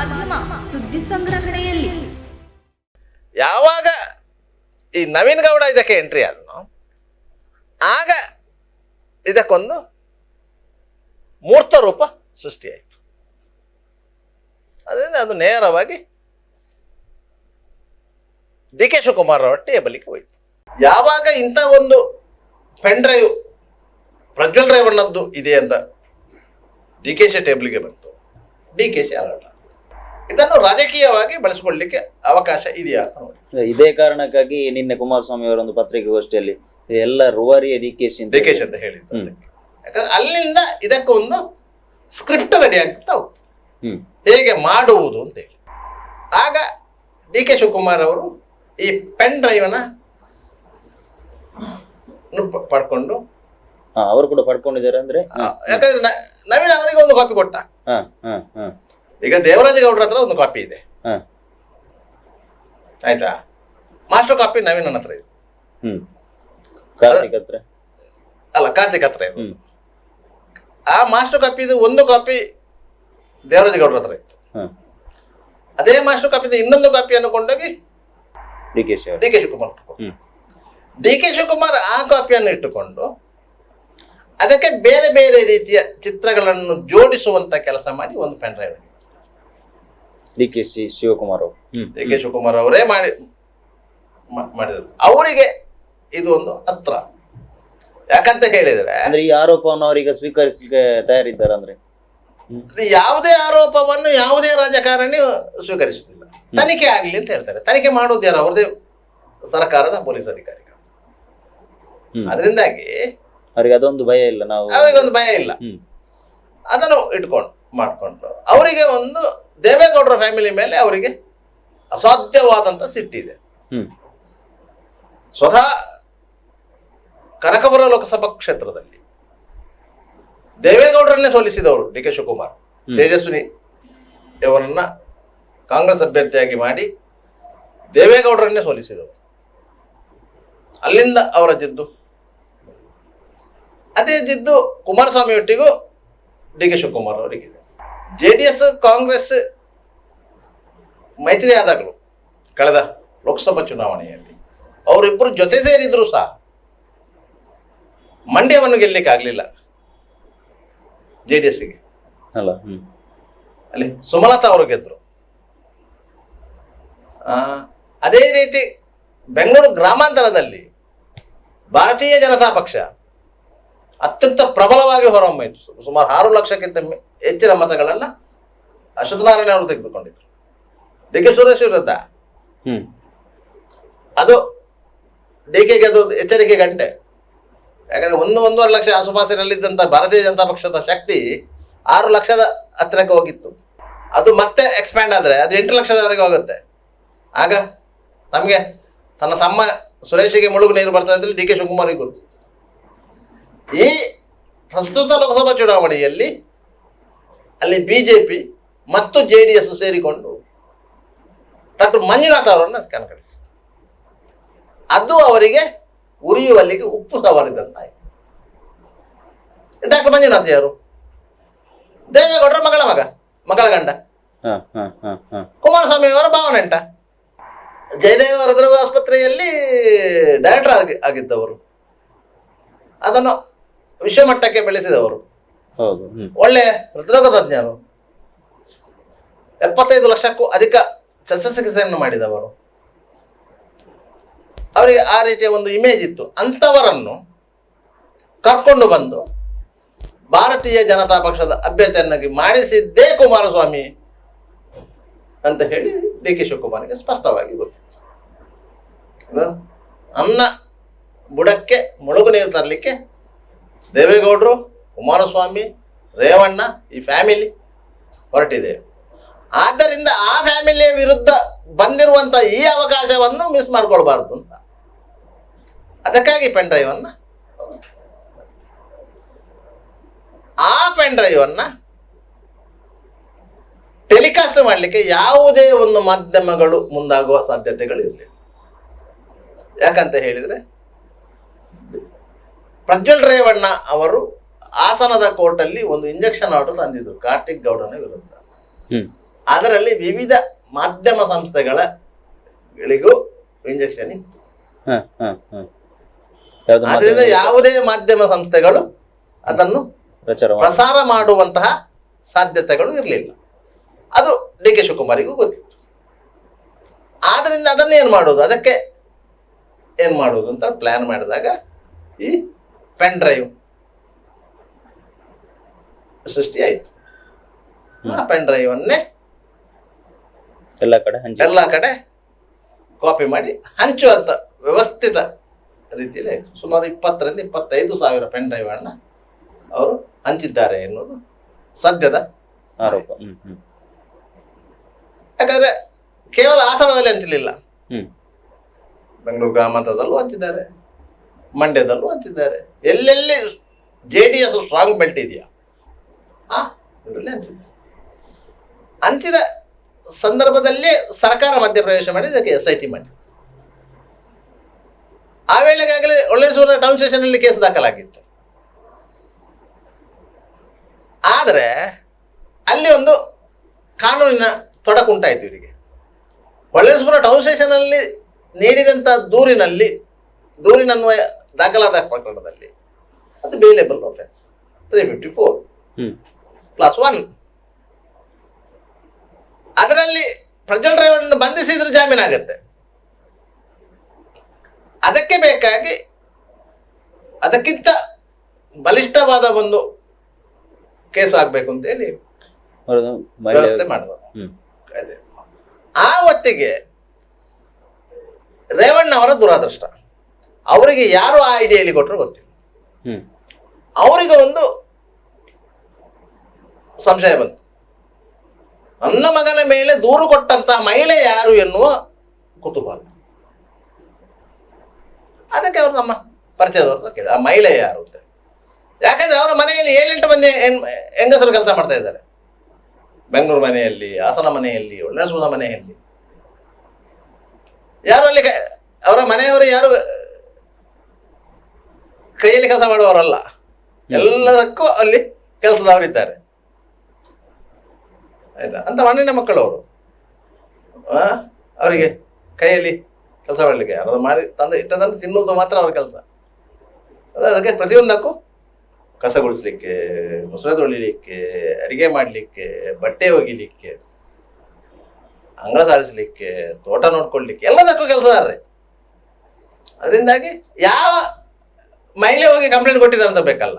ಮಾಧ್ಯಮ ಸುದ್ದಿ ಸಂಗ್ರಹಣೆಯಲ್ಲಿ. ಯಾವಾಗ ಈ ನವೀನ್ ಗೌಡ ಇದಕ್ಕೆ ಎಂಟ್ರಿ ಆದನು, ಆಗ ಇದಕ್ಕೊಂದು ಮೂರ್ತ ರೂಪ ಸೃಷ್ಟಿಯಾಯಿತು. ಅದರಿಂದ ಅದು ನೇರವಾಗಿ ಡಿ ಕೆ ಶಿವಕುಮಾರ್ ಅವರ ಟೇಬಲಿಗೆ ಹೋಯಿತು. ಯಾವಾಗ ಇಂಥ ಒಂದು ಪೆನ್ ಡ್ರೈವ್ ಪ್ರಜ್ವಲ್ ರೇವಣ್ಣದ್ದು ಇದೆ ಅಂತ ಡಿ ಕೆ ಶಿ ಟೇಬಲ್ಗೆ ಬಂತು. D K Shi alert. ಇದನ್ನು ರಾಜಕೀಯವಾಗಿ ಬಳಸಿಕೊಳ್ಳಲಿಕ್ಕೆ ಅವಕಾಶ ಇದೆಯಾ ನೋಡಿ. ಇದೇ ಕಾರಣಕ್ಕಾಗಿ ನಿನ್ನೆ ಕುಮಾರಸ್ವಾಮಿ ಅವರೊಂದು ಪತ್ರಿಕಾಗೋಷ್ಠಿಯಲ್ಲಿ ಎಲ್ಲ ರುವಾರಿಯ D K Shi D K Shi ಅಂತ ಹೇಳಿದ್ದು ಯಾಕಂದ್ರೆ ಅಲ್ಲಿಂದ ಇದಕ್ಕೆ ಒಂದು ಸ್ಕ್ರಿಪ್ಟ್ ರೆಡಿ ಆಗ್ತಾ ಹೇಗೆ ಮಾಡುವುದು ಅಂತ ಹೇಳಿ. ಆಗ ಡಿ ಕೆ ಶಿವಕುಮಾರ್ ಅವರು ಈ ಪೆನ್ ಡ್ರೈವನ ಪಡ್ಕೊಂಡು ಅವರು ಕೂಡ ಪಡ್ಕೊಂಡಿದ್ದಾರೆ ಅಂದ್ರೆ ಯಾಕಂದ್ರೆ ನವೀನ್ ಅವರಿಗೆ ಒಂದು ಕಾಪಿ ಕೊಟ್ಟ. ಹಾ ಹಾ ಹಾ. ಈಗ ದೇವರಾಜ ಗೌಡ್ರ ಹತ್ರ ಒಂದು ಕಾಪಿ ಇದೆ. ಆಯ್ತಾ? ಮಾಸ್ಟರ್ ಕಾಪಿ ನವೀನ್ ನನ್ನ ಹತ್ರ ಇದೆ. ಹ್ಮ್. ಕಾರ್ತಿಕ್ ಹತ್ರ. ಅಲ್ಲ ಕಾರ್ತಿಕ್ ಹತ್ರ ಇದೆ. ಆ ಮಾಸ್ಟರ್ ಕಾಪಿದು ಒಂದು ಕಾಪಿ ದೇವರಾಜ ಗೌಡ್ರ ಹತ್ರ ಇತ್ತು. ಅದೇ ಮಾಸ್ಟರ್ ಕಾಪಿದ ಇನ್ನೊಂದು ಕಾಪಿ ಕೊಂಡೋಗಿ D K D K Shivakumar D K Shivakumar ಆ ಕಾಪಿಯನ್ನು ಇಟ್ಟುಕೊಂಡು ಅದಕ್ಕೆ ಬೇರೆ ಬೇರೆ ರೀತಿಯ ಚಿತ್ರಗಳನ್ನು ಜೋಡಿಸುವಂತ ಕೆಲಸ ಮಾಡಿ ಒಂದು pen drive D K C Shivakumar ಅವರು. ಡಿ ಕೆ ಶಿವಕುಮಾರ್ ಅವರೇ ಮಾಡಿ ಮಾಡಿದ್ರು ಮಾಡಿದರು. ಅವರಿಗೆ ಇದು ಒಂದು ಅಸ್ತ್ರ. ಯಾಕಂತ ಹೇಳಿದ್ರೆ ಅಂದ್ರೆ ಈ ಆರೋಪವನ್ನು ಅವರೀಗ ಸ್ವೀಕರಿಸಲಿಕ್ಕೆ ತಯಾರಿದ್ದಾರೆ ಅಂದ್ರೆ ಯಾವುದೇ ಆರೋಪವನ್ನು ಯಾವುದೇ ರಾಜಕಾರಣಿ ಸ್ವೀಕರಿಸುವುದಿಲ್ಲ. ತನಿಖೆ ಆಗಲಿ ಅಂತ ಹೇಳ್ತಾರೆ. ತನಿಖೆ ಮಾಡೋದು ಯಾರು? ಅವ್ರದೇ ಸರ್ಕಾರದ ಪೊಲೀಸ್ ಅಧಿಕಾರಿಗಳು. ಅದರಿಂದಾಗಿ ಅವರಿಗೆ ಅದೊಂದು ಭಯ ಇಲ್ಲ ನಾವು ಅವರಿಗೊಂದು ಭಯ ಇಲ್ಲ. ಅದನ್ನು ಇಟ್ಕೊಂಡು ಮಾಡಿಕೊಂಡು ಅವರಿಗೆ ಒಂದು ದೇವೇಗೌಡರ ಫ್ಯಾಮಿಲಿ ಮೇಲೆ ಅವರಿಗೆ ಅಸಾಧ್ಯವಾದಂತ ಸಿಟ್ಟಿದೆ ಸ್ವತಃ ಕನಕಪುರ ಲೋಕಸಭಾ ಕ್ಷೇತ್ರದಲ್ಲಿ ದೇವೇಗೌಡರನ್ನೇ ಸೋಲಿಸಿದವರು ಡಿ ಕೆ ಶಿವಕುಮಾರ್. ತೇಜಸ್ವಿನಿ ಇವರನ್ನ ಕಾಂಗ್ರೆಸ್ ಅಭ್ಯರ್ಥಿಯಾಗಿ ಮಾಡಿ ದೇವೇಗೌಡರನ್ನೇ ಸೋಲಿಸಿದವರು. ಅಲ್ಲಿಂದ ಅವರ ಜಿದ್ದು. ಅದೇ ಜಿದ್ದು ಕುಮಾರಸ್ವಾಮಿ ಒಟ್ಟಿಗೂ ಡಿ ಕೆ ಶಿವಕುಮಾರ್ ಅವರಿಗಿದೆ. ಜೆ ಡಿ ಎಸ್ ಕಾಂಗ್ರೆಸ್ ಮೈತ್ರಿ ಆದಾಗಲೂ ಕಳೆದ ಲೋಕಸಭಾ ಚುನಾವಣೆಯಲ್ಲಿ ಅವರಿಬ್ಬರು ಜೊತೆ ಸೇರಿದ್ರು ಸಹ ಮಂಡ್ಯವನ್ನು ಗೆಲ್ಲಲಿಕ್ಕೆ ಆಗಲಿಲ್ಲ ಜೆ ಡಿ ಎಸ್ಗೆ ಅಲ್ಲ ಅಲ್ಲಿ ಸುಮಲತಾ ಅವರು ಗೆದ್ರು. ಅದೇ ರೀತಿ ಬೆಂಗಳೂರು ಗ್ರಾಮಾಂತರದಲ್ಲಿ ಭಾರತೀಯ ಜನತಾ ಪಕ್ಷ ಅತ್ಯಂತ ಪ್ರಬಲವಾಗಿ ಹೊರಹೊಮ್ಮಿತು ಸುಮಾರು ಆರು ಲಕ್ಷಕ್ಕಿಂತ ಹೆಚ್ಚಿನ ಮತಗಳನ್ನ ಅಶ್ವತ್ಥನಾರಾಯಣ ಅವರು ತೆಗೆದುಕೊಂಡಿದ್ರು. ಡಿ ಕೆ ಸುರೇಶ್ ವಿರುದ್ಧ. ಅದು ಡಿ ಕೆಗೆ ಅದು ಎಚ್ಚರಿಕೆ ಗಂಟೆ. ಯಾಕಂದ್ರೆ ಒಂದು ಒಂದೂವರೆ ಲಕ್ಷ ಆಸುಪಾಸಿನಲ್ಲಿದ್ದಂಥ ಭಾರತೀಯ ಜನತಾ ಪಕ್ಷದ ಶಕ್ತಿ ಆರು ಲಕ್ಷದ ಹತ್ತಿರಕ್ಕೆ ಹೋಗಿತ್ತು. ಅದು ಮತ್ತೆ ಎಕ್ಸ್ಪ್ಯಾಂಡ್ ಆದರೆ ಅದು ಎಂಟು ಲಕ್ಷದವರೆಗೆ ಹೋಗುತ್ತೆ. ಆಗ ನಮಗೆ ತನ್ನ ತಮ್ಮ ಸುರೇಶಿಗೆ ಮುಳುಗು ನೀರು ಬರ್ತದೆ ಇದ್ರೆ ಡಿ ಕೆ ಶಿವಕುಮಾರಿಗೆ ಗೊತ್ತು. ಈ ಪ್ರಸ್ತುತ ಲೋಕಸಭಾ ಚುನಾವಣೆಯಲ್ಲಿ ಅಲ್ಲಿ ಬಿಜೆಪಿ ಮತ್ತು ಜೆ ಡಿ ಎಸ್ ಸೇರಿಕೊಂಡು ಡಾಕ್ಟರ್ ಮಂಜುನಾಥ್ ಅವರನ್ನು ಕಣಕ್ಕಿಳಿಸಿತು ಅದು ಅವರಿಗೆ ಉರಿಯುವಲ್ಲಿಗೆ ಉಪ್ಪು ಸವರಿದಂತಾಯಿತು. ಡಾಕ್ಟರ್ ಮಂಜುನಾಥ್ ಯಾರು? ದೇವೇಗೌಡರ ಮಗಳ ಮಗ ಮಗಳ ಗಂಡ. ಕುಮಾರಸ್ವಾಮಿ ಅವರ ಭಾವನೆಂಟ ಜಯದೇವ ಹೃದ್ರೋಗ ಆಸ್ಪತ್ರೆಯಲ್ಲಿ ಡೈರೆಕ್ಟರ್ ಆಗಿ ಆಗಿದ್ದವರು. ಅದನ್ನು ವಿಶ್ವಮಟ್ಟಕ್ಕೆ ಬೆಳೆಸಿದವರು. ಒಳ್ಳೆ ಹೃದ್ರೋಗ ತಜ್ಞರು. ಎಪ್ಪತ್ತೈದು ಲಕ್ಷಕ್ಕೂ ಅಧಿಕ ಶಸ್ತ್ರಚಿಕಿತ್ಸೆಯನ್ನು ಮಾಡಿದವರು. ಅವರಿಗೆ ಆ ರೀತಿಯ ಒಂದು ಇಮೇಜ್ ಇತ್ತು. ಅಂಥವರನ್ನು ಕರ್ಕೊಂಡು ಬಂದು ಭಾರತೀಯ ಜನತಾ ಪಕ್ಷದ ಅಭ್ಯರ್ಥಿಯನ್ನಾಗಿ ಮಾಡಿಸಿದ್ದೇ ಕುಮಾರಸ್ವಾಮಿ ಅಂತ ಹೇಳಿ ಡಿ ಕೆ ಶಿವಕುಮಾರ್ಗೆ ಸ್ಪಷ್ಟವಾಗಿ ಗೊತ್ತಿತ್ತು. ಅನ್ನ ಬುಡಕ್ಕೆ ಮುಳುಗು ನೀರು ತರಲಿಕ್ಕೆ ದೇವೇಗೌಡರು ಕುಮಾರಸ್ವಾಮಿ, ರೇವಣ್ಣ ಈ ಫ್ಯಾಮಿಲಿ ಹೊರಟಿದೆ. ಆದ್ದರಿಂದ ಆ ಫ್ಯಾಮಿಲಿಯ ವಿರುದ್ಧ ಬಂದಿರುವಂತ ಈ ಅವಕಾಶವನ್ನು ಮಿಸ್ ಮಾಡ್ಕೊಳ್ಬಾರ್ದು ಅಂತ. ಅದಕ್ಕಾಗಿ ಪೆನ್ ಡ್ರೈವ್ ಅನ್ನ ಆ ಪೆನ್ ಡ್ರೈವ್ ಅನ್ನ ಟೆಲಿಕಾಸ್ಟ್ ಮಾಡಲಿಕ್ಕೆ ಯಾವುದೇ ಒಂದು ಮಾಧ್ಯಮಗಳು ಮುಂದಾಗುವ ಸಾಧ್ಯತೆಗಳು ಇರಲಿ ಯಾಕಂತ ಹೇಳಿದ್ರೆ ಪ್ರಜ್ವಲ್ ರೇವಣ್ಣ ಅವರು ಹಾಸನದ ಕೋರ್ಟಲ್ಲಿ ಒಂದು ಇಂಜೆಕ್ಷನ್ ಆರ್ಡರ್ ತಂದಿದ್ರು. ಕಾರ್ತಿಕ್ ಗೌಡನ ವಿರುದ್ಧ. ಅದರಲ್ಲಿ ವಿವಿಧ ಮಾಧ್ಯಮ ಸಂಸ್ಥೆಗಳಿಗೂ ಇಂಜೆಕ್ಷನ್ ಇತ್ತು. ಅದರಿಂದ ಹ ಹ. ಯಾವ್ದು ಮಾಧ್ಯಮ? ಯಾವುದೇ ಮಾಧ್ಯಮ ಸಂಸ್ಥೆಗಳು ಅದನ್ನು ಪ್ರಸಾರ ಮಾಡುವಂತಹ ಸಾಧ್ಯತೆಗಳು ಇರಲಿಲ್ಲ. ಅದು ಡಿ ಕೆ ಶಿವಕುಮಾರಿಗೂ ಗೊತ್ತಿತ್ತು. ಆದ್ರಿಂದ ಅದನ್ನ ಏನ್ ಮಾಡೋದು? ಅದಕ್ಕೆ ಏನ್ ಮಾಡೋದು ಅಂತ ಪ್ಲಾನ್ ಮಾಡಿದಾಗ ಈ ಪೆನ್ ಡ್ರೈವ್ ಸೃಷ್ಟಿಯಾಯಿತು. ಆ ಪೆನ್ ಡ್ರೈವ್ ಅನ್ನೇ ಎಲ್ಲ ಕಡೆ ಎಲ್ಲ ಕಡೆ ಕಾಪಿ ಮಾಡಿ ಹಂಚುವಂತ ವ್ಯವಸ್ಥಿತ ರೀತಿಯಲ್ಲಿ ಆಯಿತು. ಸುಮಾರು ಇಪ್ಪತ್ತರಿಂದ ಇಪ್ಪತ್ತೈದು ಸಾವಿರ ಪೆನ್ ಡ್ರೈವ್ ಅನ್ನ ಅವರು ಹಂಚಿದ್ದಾರೆ ಎನ್ನುವುದು ಸದ್ಯದ ಆರೋಪ. ಯಾಕಂದ್ರೆ ಕೇವಲ ಹಾಸನದಲ್ಲಿ ಹಂಚಲಿಲ್ಲ. ಬೆಂಗಳೂರು ಗ್ರಾಮಾಂತರದಲ್ಲೂ ಹಂಚಿದ್ದಾರೆ ಮಂಡ್ಯದಲ್ಲೂ ಹಂಚಿದ್ದಾರೆ. ಎಲ್ಲೆಲ್ಲಿ J D S strong belt ಇದೆಯಾ? ಆ ಇದರಲ್ಲಿ ಅಂತಿದ ಸಂದರ್ಭದಲ್ಲಿ ಸರ್ಕಾರ ಮಧ್ಯಪ್ರವೇಶ ಮಾಡಿ ಇದಕ್ಕೆ ಎಸ್ ಐ ಟಿ ಮಾಡಿ ಆ ವೇಳೆಗಾಗಲೇ ಒಳ್ಳೆಸೂರ ಟೌನ್ ಸ್ಟೇಷನ್ ಅಲ್ಲಿ ಕೇಸ್ ದಾಖಲಾಗಿತ್ತು. ಆದರೆ ಅಲ್ಲಿ ಒಂದು ಕಾನೂನಿನ ತೊಡಕುಂಟಾಯಿತು ಇವರಿಗೆ. ಹೊಳ್ಳೇಶ್ವರ ಟೌನ್ ಸ್ಟೇಷನ್ ಅಲ್ಲಿ ನೀಡಿದಂಥ ದೂರಿನಲ್ಲಿ, ದೂರಿನನ್ವಯ ದಾಖಲಾದ ಪ್ರಕರಣದಲ್ಲಿ ಅದು bailable offence three fifty four plus one ಅದರಲ್ಲಿ ಪ್ರಜ್ವಲ್ ರೈವಣ್ಣ ಬಂಧಿಸಿದ್ರೆ ಆಗುತ್ತೆ. ಅದಕ್ಕೆ ಬೇಕಾಗಿ ಅದಕ್ಕಿಂತ ಬಲಿಷ್ಠವಾದ ಒಂದು ಕೇಸ್ ಆಗಬೇಕು ಅಂತೇಳಿ ವ್ಯವಸ್ಥೆ ಮಾಡಿದ್ರು. ಆ ಹೊತ್ತಿಗೆ ರೇವಣ್ಣ ಅವರ ದುರಾದೃಷ್ಟ. ಅವರಿಗೆ ಯಾರು ಆ ಐಡಿಯಲ್ಲಿ ಕೊಟ್ಟರು ಗೊತ್ತಿಲ್ಲ. ಅವರಿಗೆ ಒಂದು ಸಂಶಯ ಬಂತು. ನನ್ನ ಮಗನ ಮೇಲೆ ದೂರು ಕೊಟ್ಟಂತ ಮಹಿಳೆ ಯಾರು ಎನ್ನುವ ಕುತೂಹಲ. ಅದಕ್ಕೆ ಅವರು ನಮ್ಮ ಪರಿಚಯದವ್ರನ್ನ ಕೇಳಿ ಆ ಮಹಿಳೆ ಯಾರು ಅಂತ ಯಾಕಂದ್ರೆ ಅವರ ಮನೆಯಲ್ಲಿ ಏಳೆಂಟು ಮಂದಿ ಹೆಂಗಸರು ಕೆಲಸ ಮಾಡ್ತಾ ಇದ್ದಾರೆ. ಬೆಂಗಳೂರು ಮನೆಯಲ್ಲಿ ಹಾಸನ ಮನೆಯಲ್ಲಿ ಒಳ್ಳೆಸುದ ಮನೆಯಲ್ಲಿ. ಯಾರು ಅಲ್ಲಿ ಅವರ ಮನೆಯವರು ಯಾರು ಕೈಯಲ್ಲಿ ಕೆಲಸ ಮಾಡುವವರಲ್ಲ. ಎಲ್ಲದಕ್ಕೂ ಅಲ್ಲಿ ಕೆಲಸದವರಿದ್ದಾರೆ. ಆಯ್ತಾ? ಅಂತ ಮಣ್ಣಿನ ಮಕ್ಕಳು ಅವರು ಆ, ಅವರಿಗೆ ಕೈಯಲ್ಲಿ ಕೆಲಸ ಮಾಡಲಿಕ್ಕೆ. ಯಾರಾದ್ರು ಮಾಡಿ ತಂದು ಇಟ್ಟದನ್ನು ತಿನ್ನುವುದು ಮಾತ್ರ ಅವರ ಕೆಲಸ. ಅದಕ್ಕೆ ಪ್ರತಿಯೊಂದಕ್ಕೂ ಕಸ ಗುಡಿಸ್ಲಿಕ್ಕೆ ಮೊಸಳೆ ತೊಳಿಲಿಕ್ಕೆ ಅಡಿಗೆ ಮಾಡಲಿಕ್ಕೆ ಬಟ್ಟೆ ಒಗಿಲಿಕ್ಕೆ ಅಂಗಳ ಸಾರಿಸಲಿಕ್ಕೆ ತೋಟ ನೋಡ್ಕೊಳ್ಲಿಕ್ಕೆ ಎಲ್ಲದಕ್ಕೂ ಕೆಲಸ ಕೆಲಸದಾರ್ರೆ ಅದರಿಂದಾಗಿ ಯಾವ ಮಹಿಳೆ ಹೋಗಿ ಕಂಪ್ಲೇಂಟ್ ಕೊಟ್ಟಿದ್ದಾರೆ ಅಂತ ಬೇಕಲ್ಲ.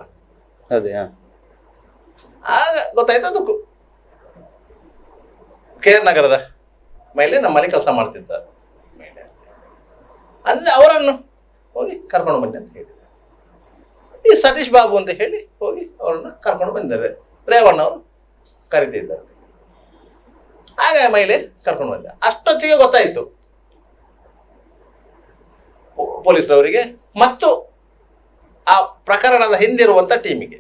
ಅದೇ ಆಗ ಗೊತ್ತಾಯ್ತು ಅದಕ್ಕೂ. ಕೆ ಆರ್ ನಗರದ ಮಹಿಳೆ ನಮ್ಮಲ್ಲಿ ಕೆಲಸ ಮಾಡ್ತಿದ್ದ. ಮಹಿಳೆ ಅಂದ್ರೆ ಅವರನ್ನು ಹೋಗಿ ಕರ್ಕೊಂಡು ಬನ್ನಿ ಅಂತ ಹೇಳಿದ್ದಾರೆ ಈ ಸತೀಶ್ ಬಾಬು ಅಂತ ಹೇಳಿ ಹೋಗಿ ಅವ್ರನ್ನ ಕರ್ಕೊಂಡು ಬಂದಿದ್ದಾರೆ. ರೇವಣ್ಣ ಅವರು ಕರೀತಿದ್ದಾರೆ. ಆಗ ಮಹಿಳೆ ಕರ್ಕೊಂಡು ಬಂದ. ಅಷ್ಟೊತ್ತಿಗೆ ಗೊತ್ತಾಯಿತು. ಪೊಲೀಸ್ನವರಿಗೆ ಮತ್ತು ಆ ಪ್ರಕರಣದ ಹಿಂದಿರುವಂತ ಟೀಮಿಗೆ.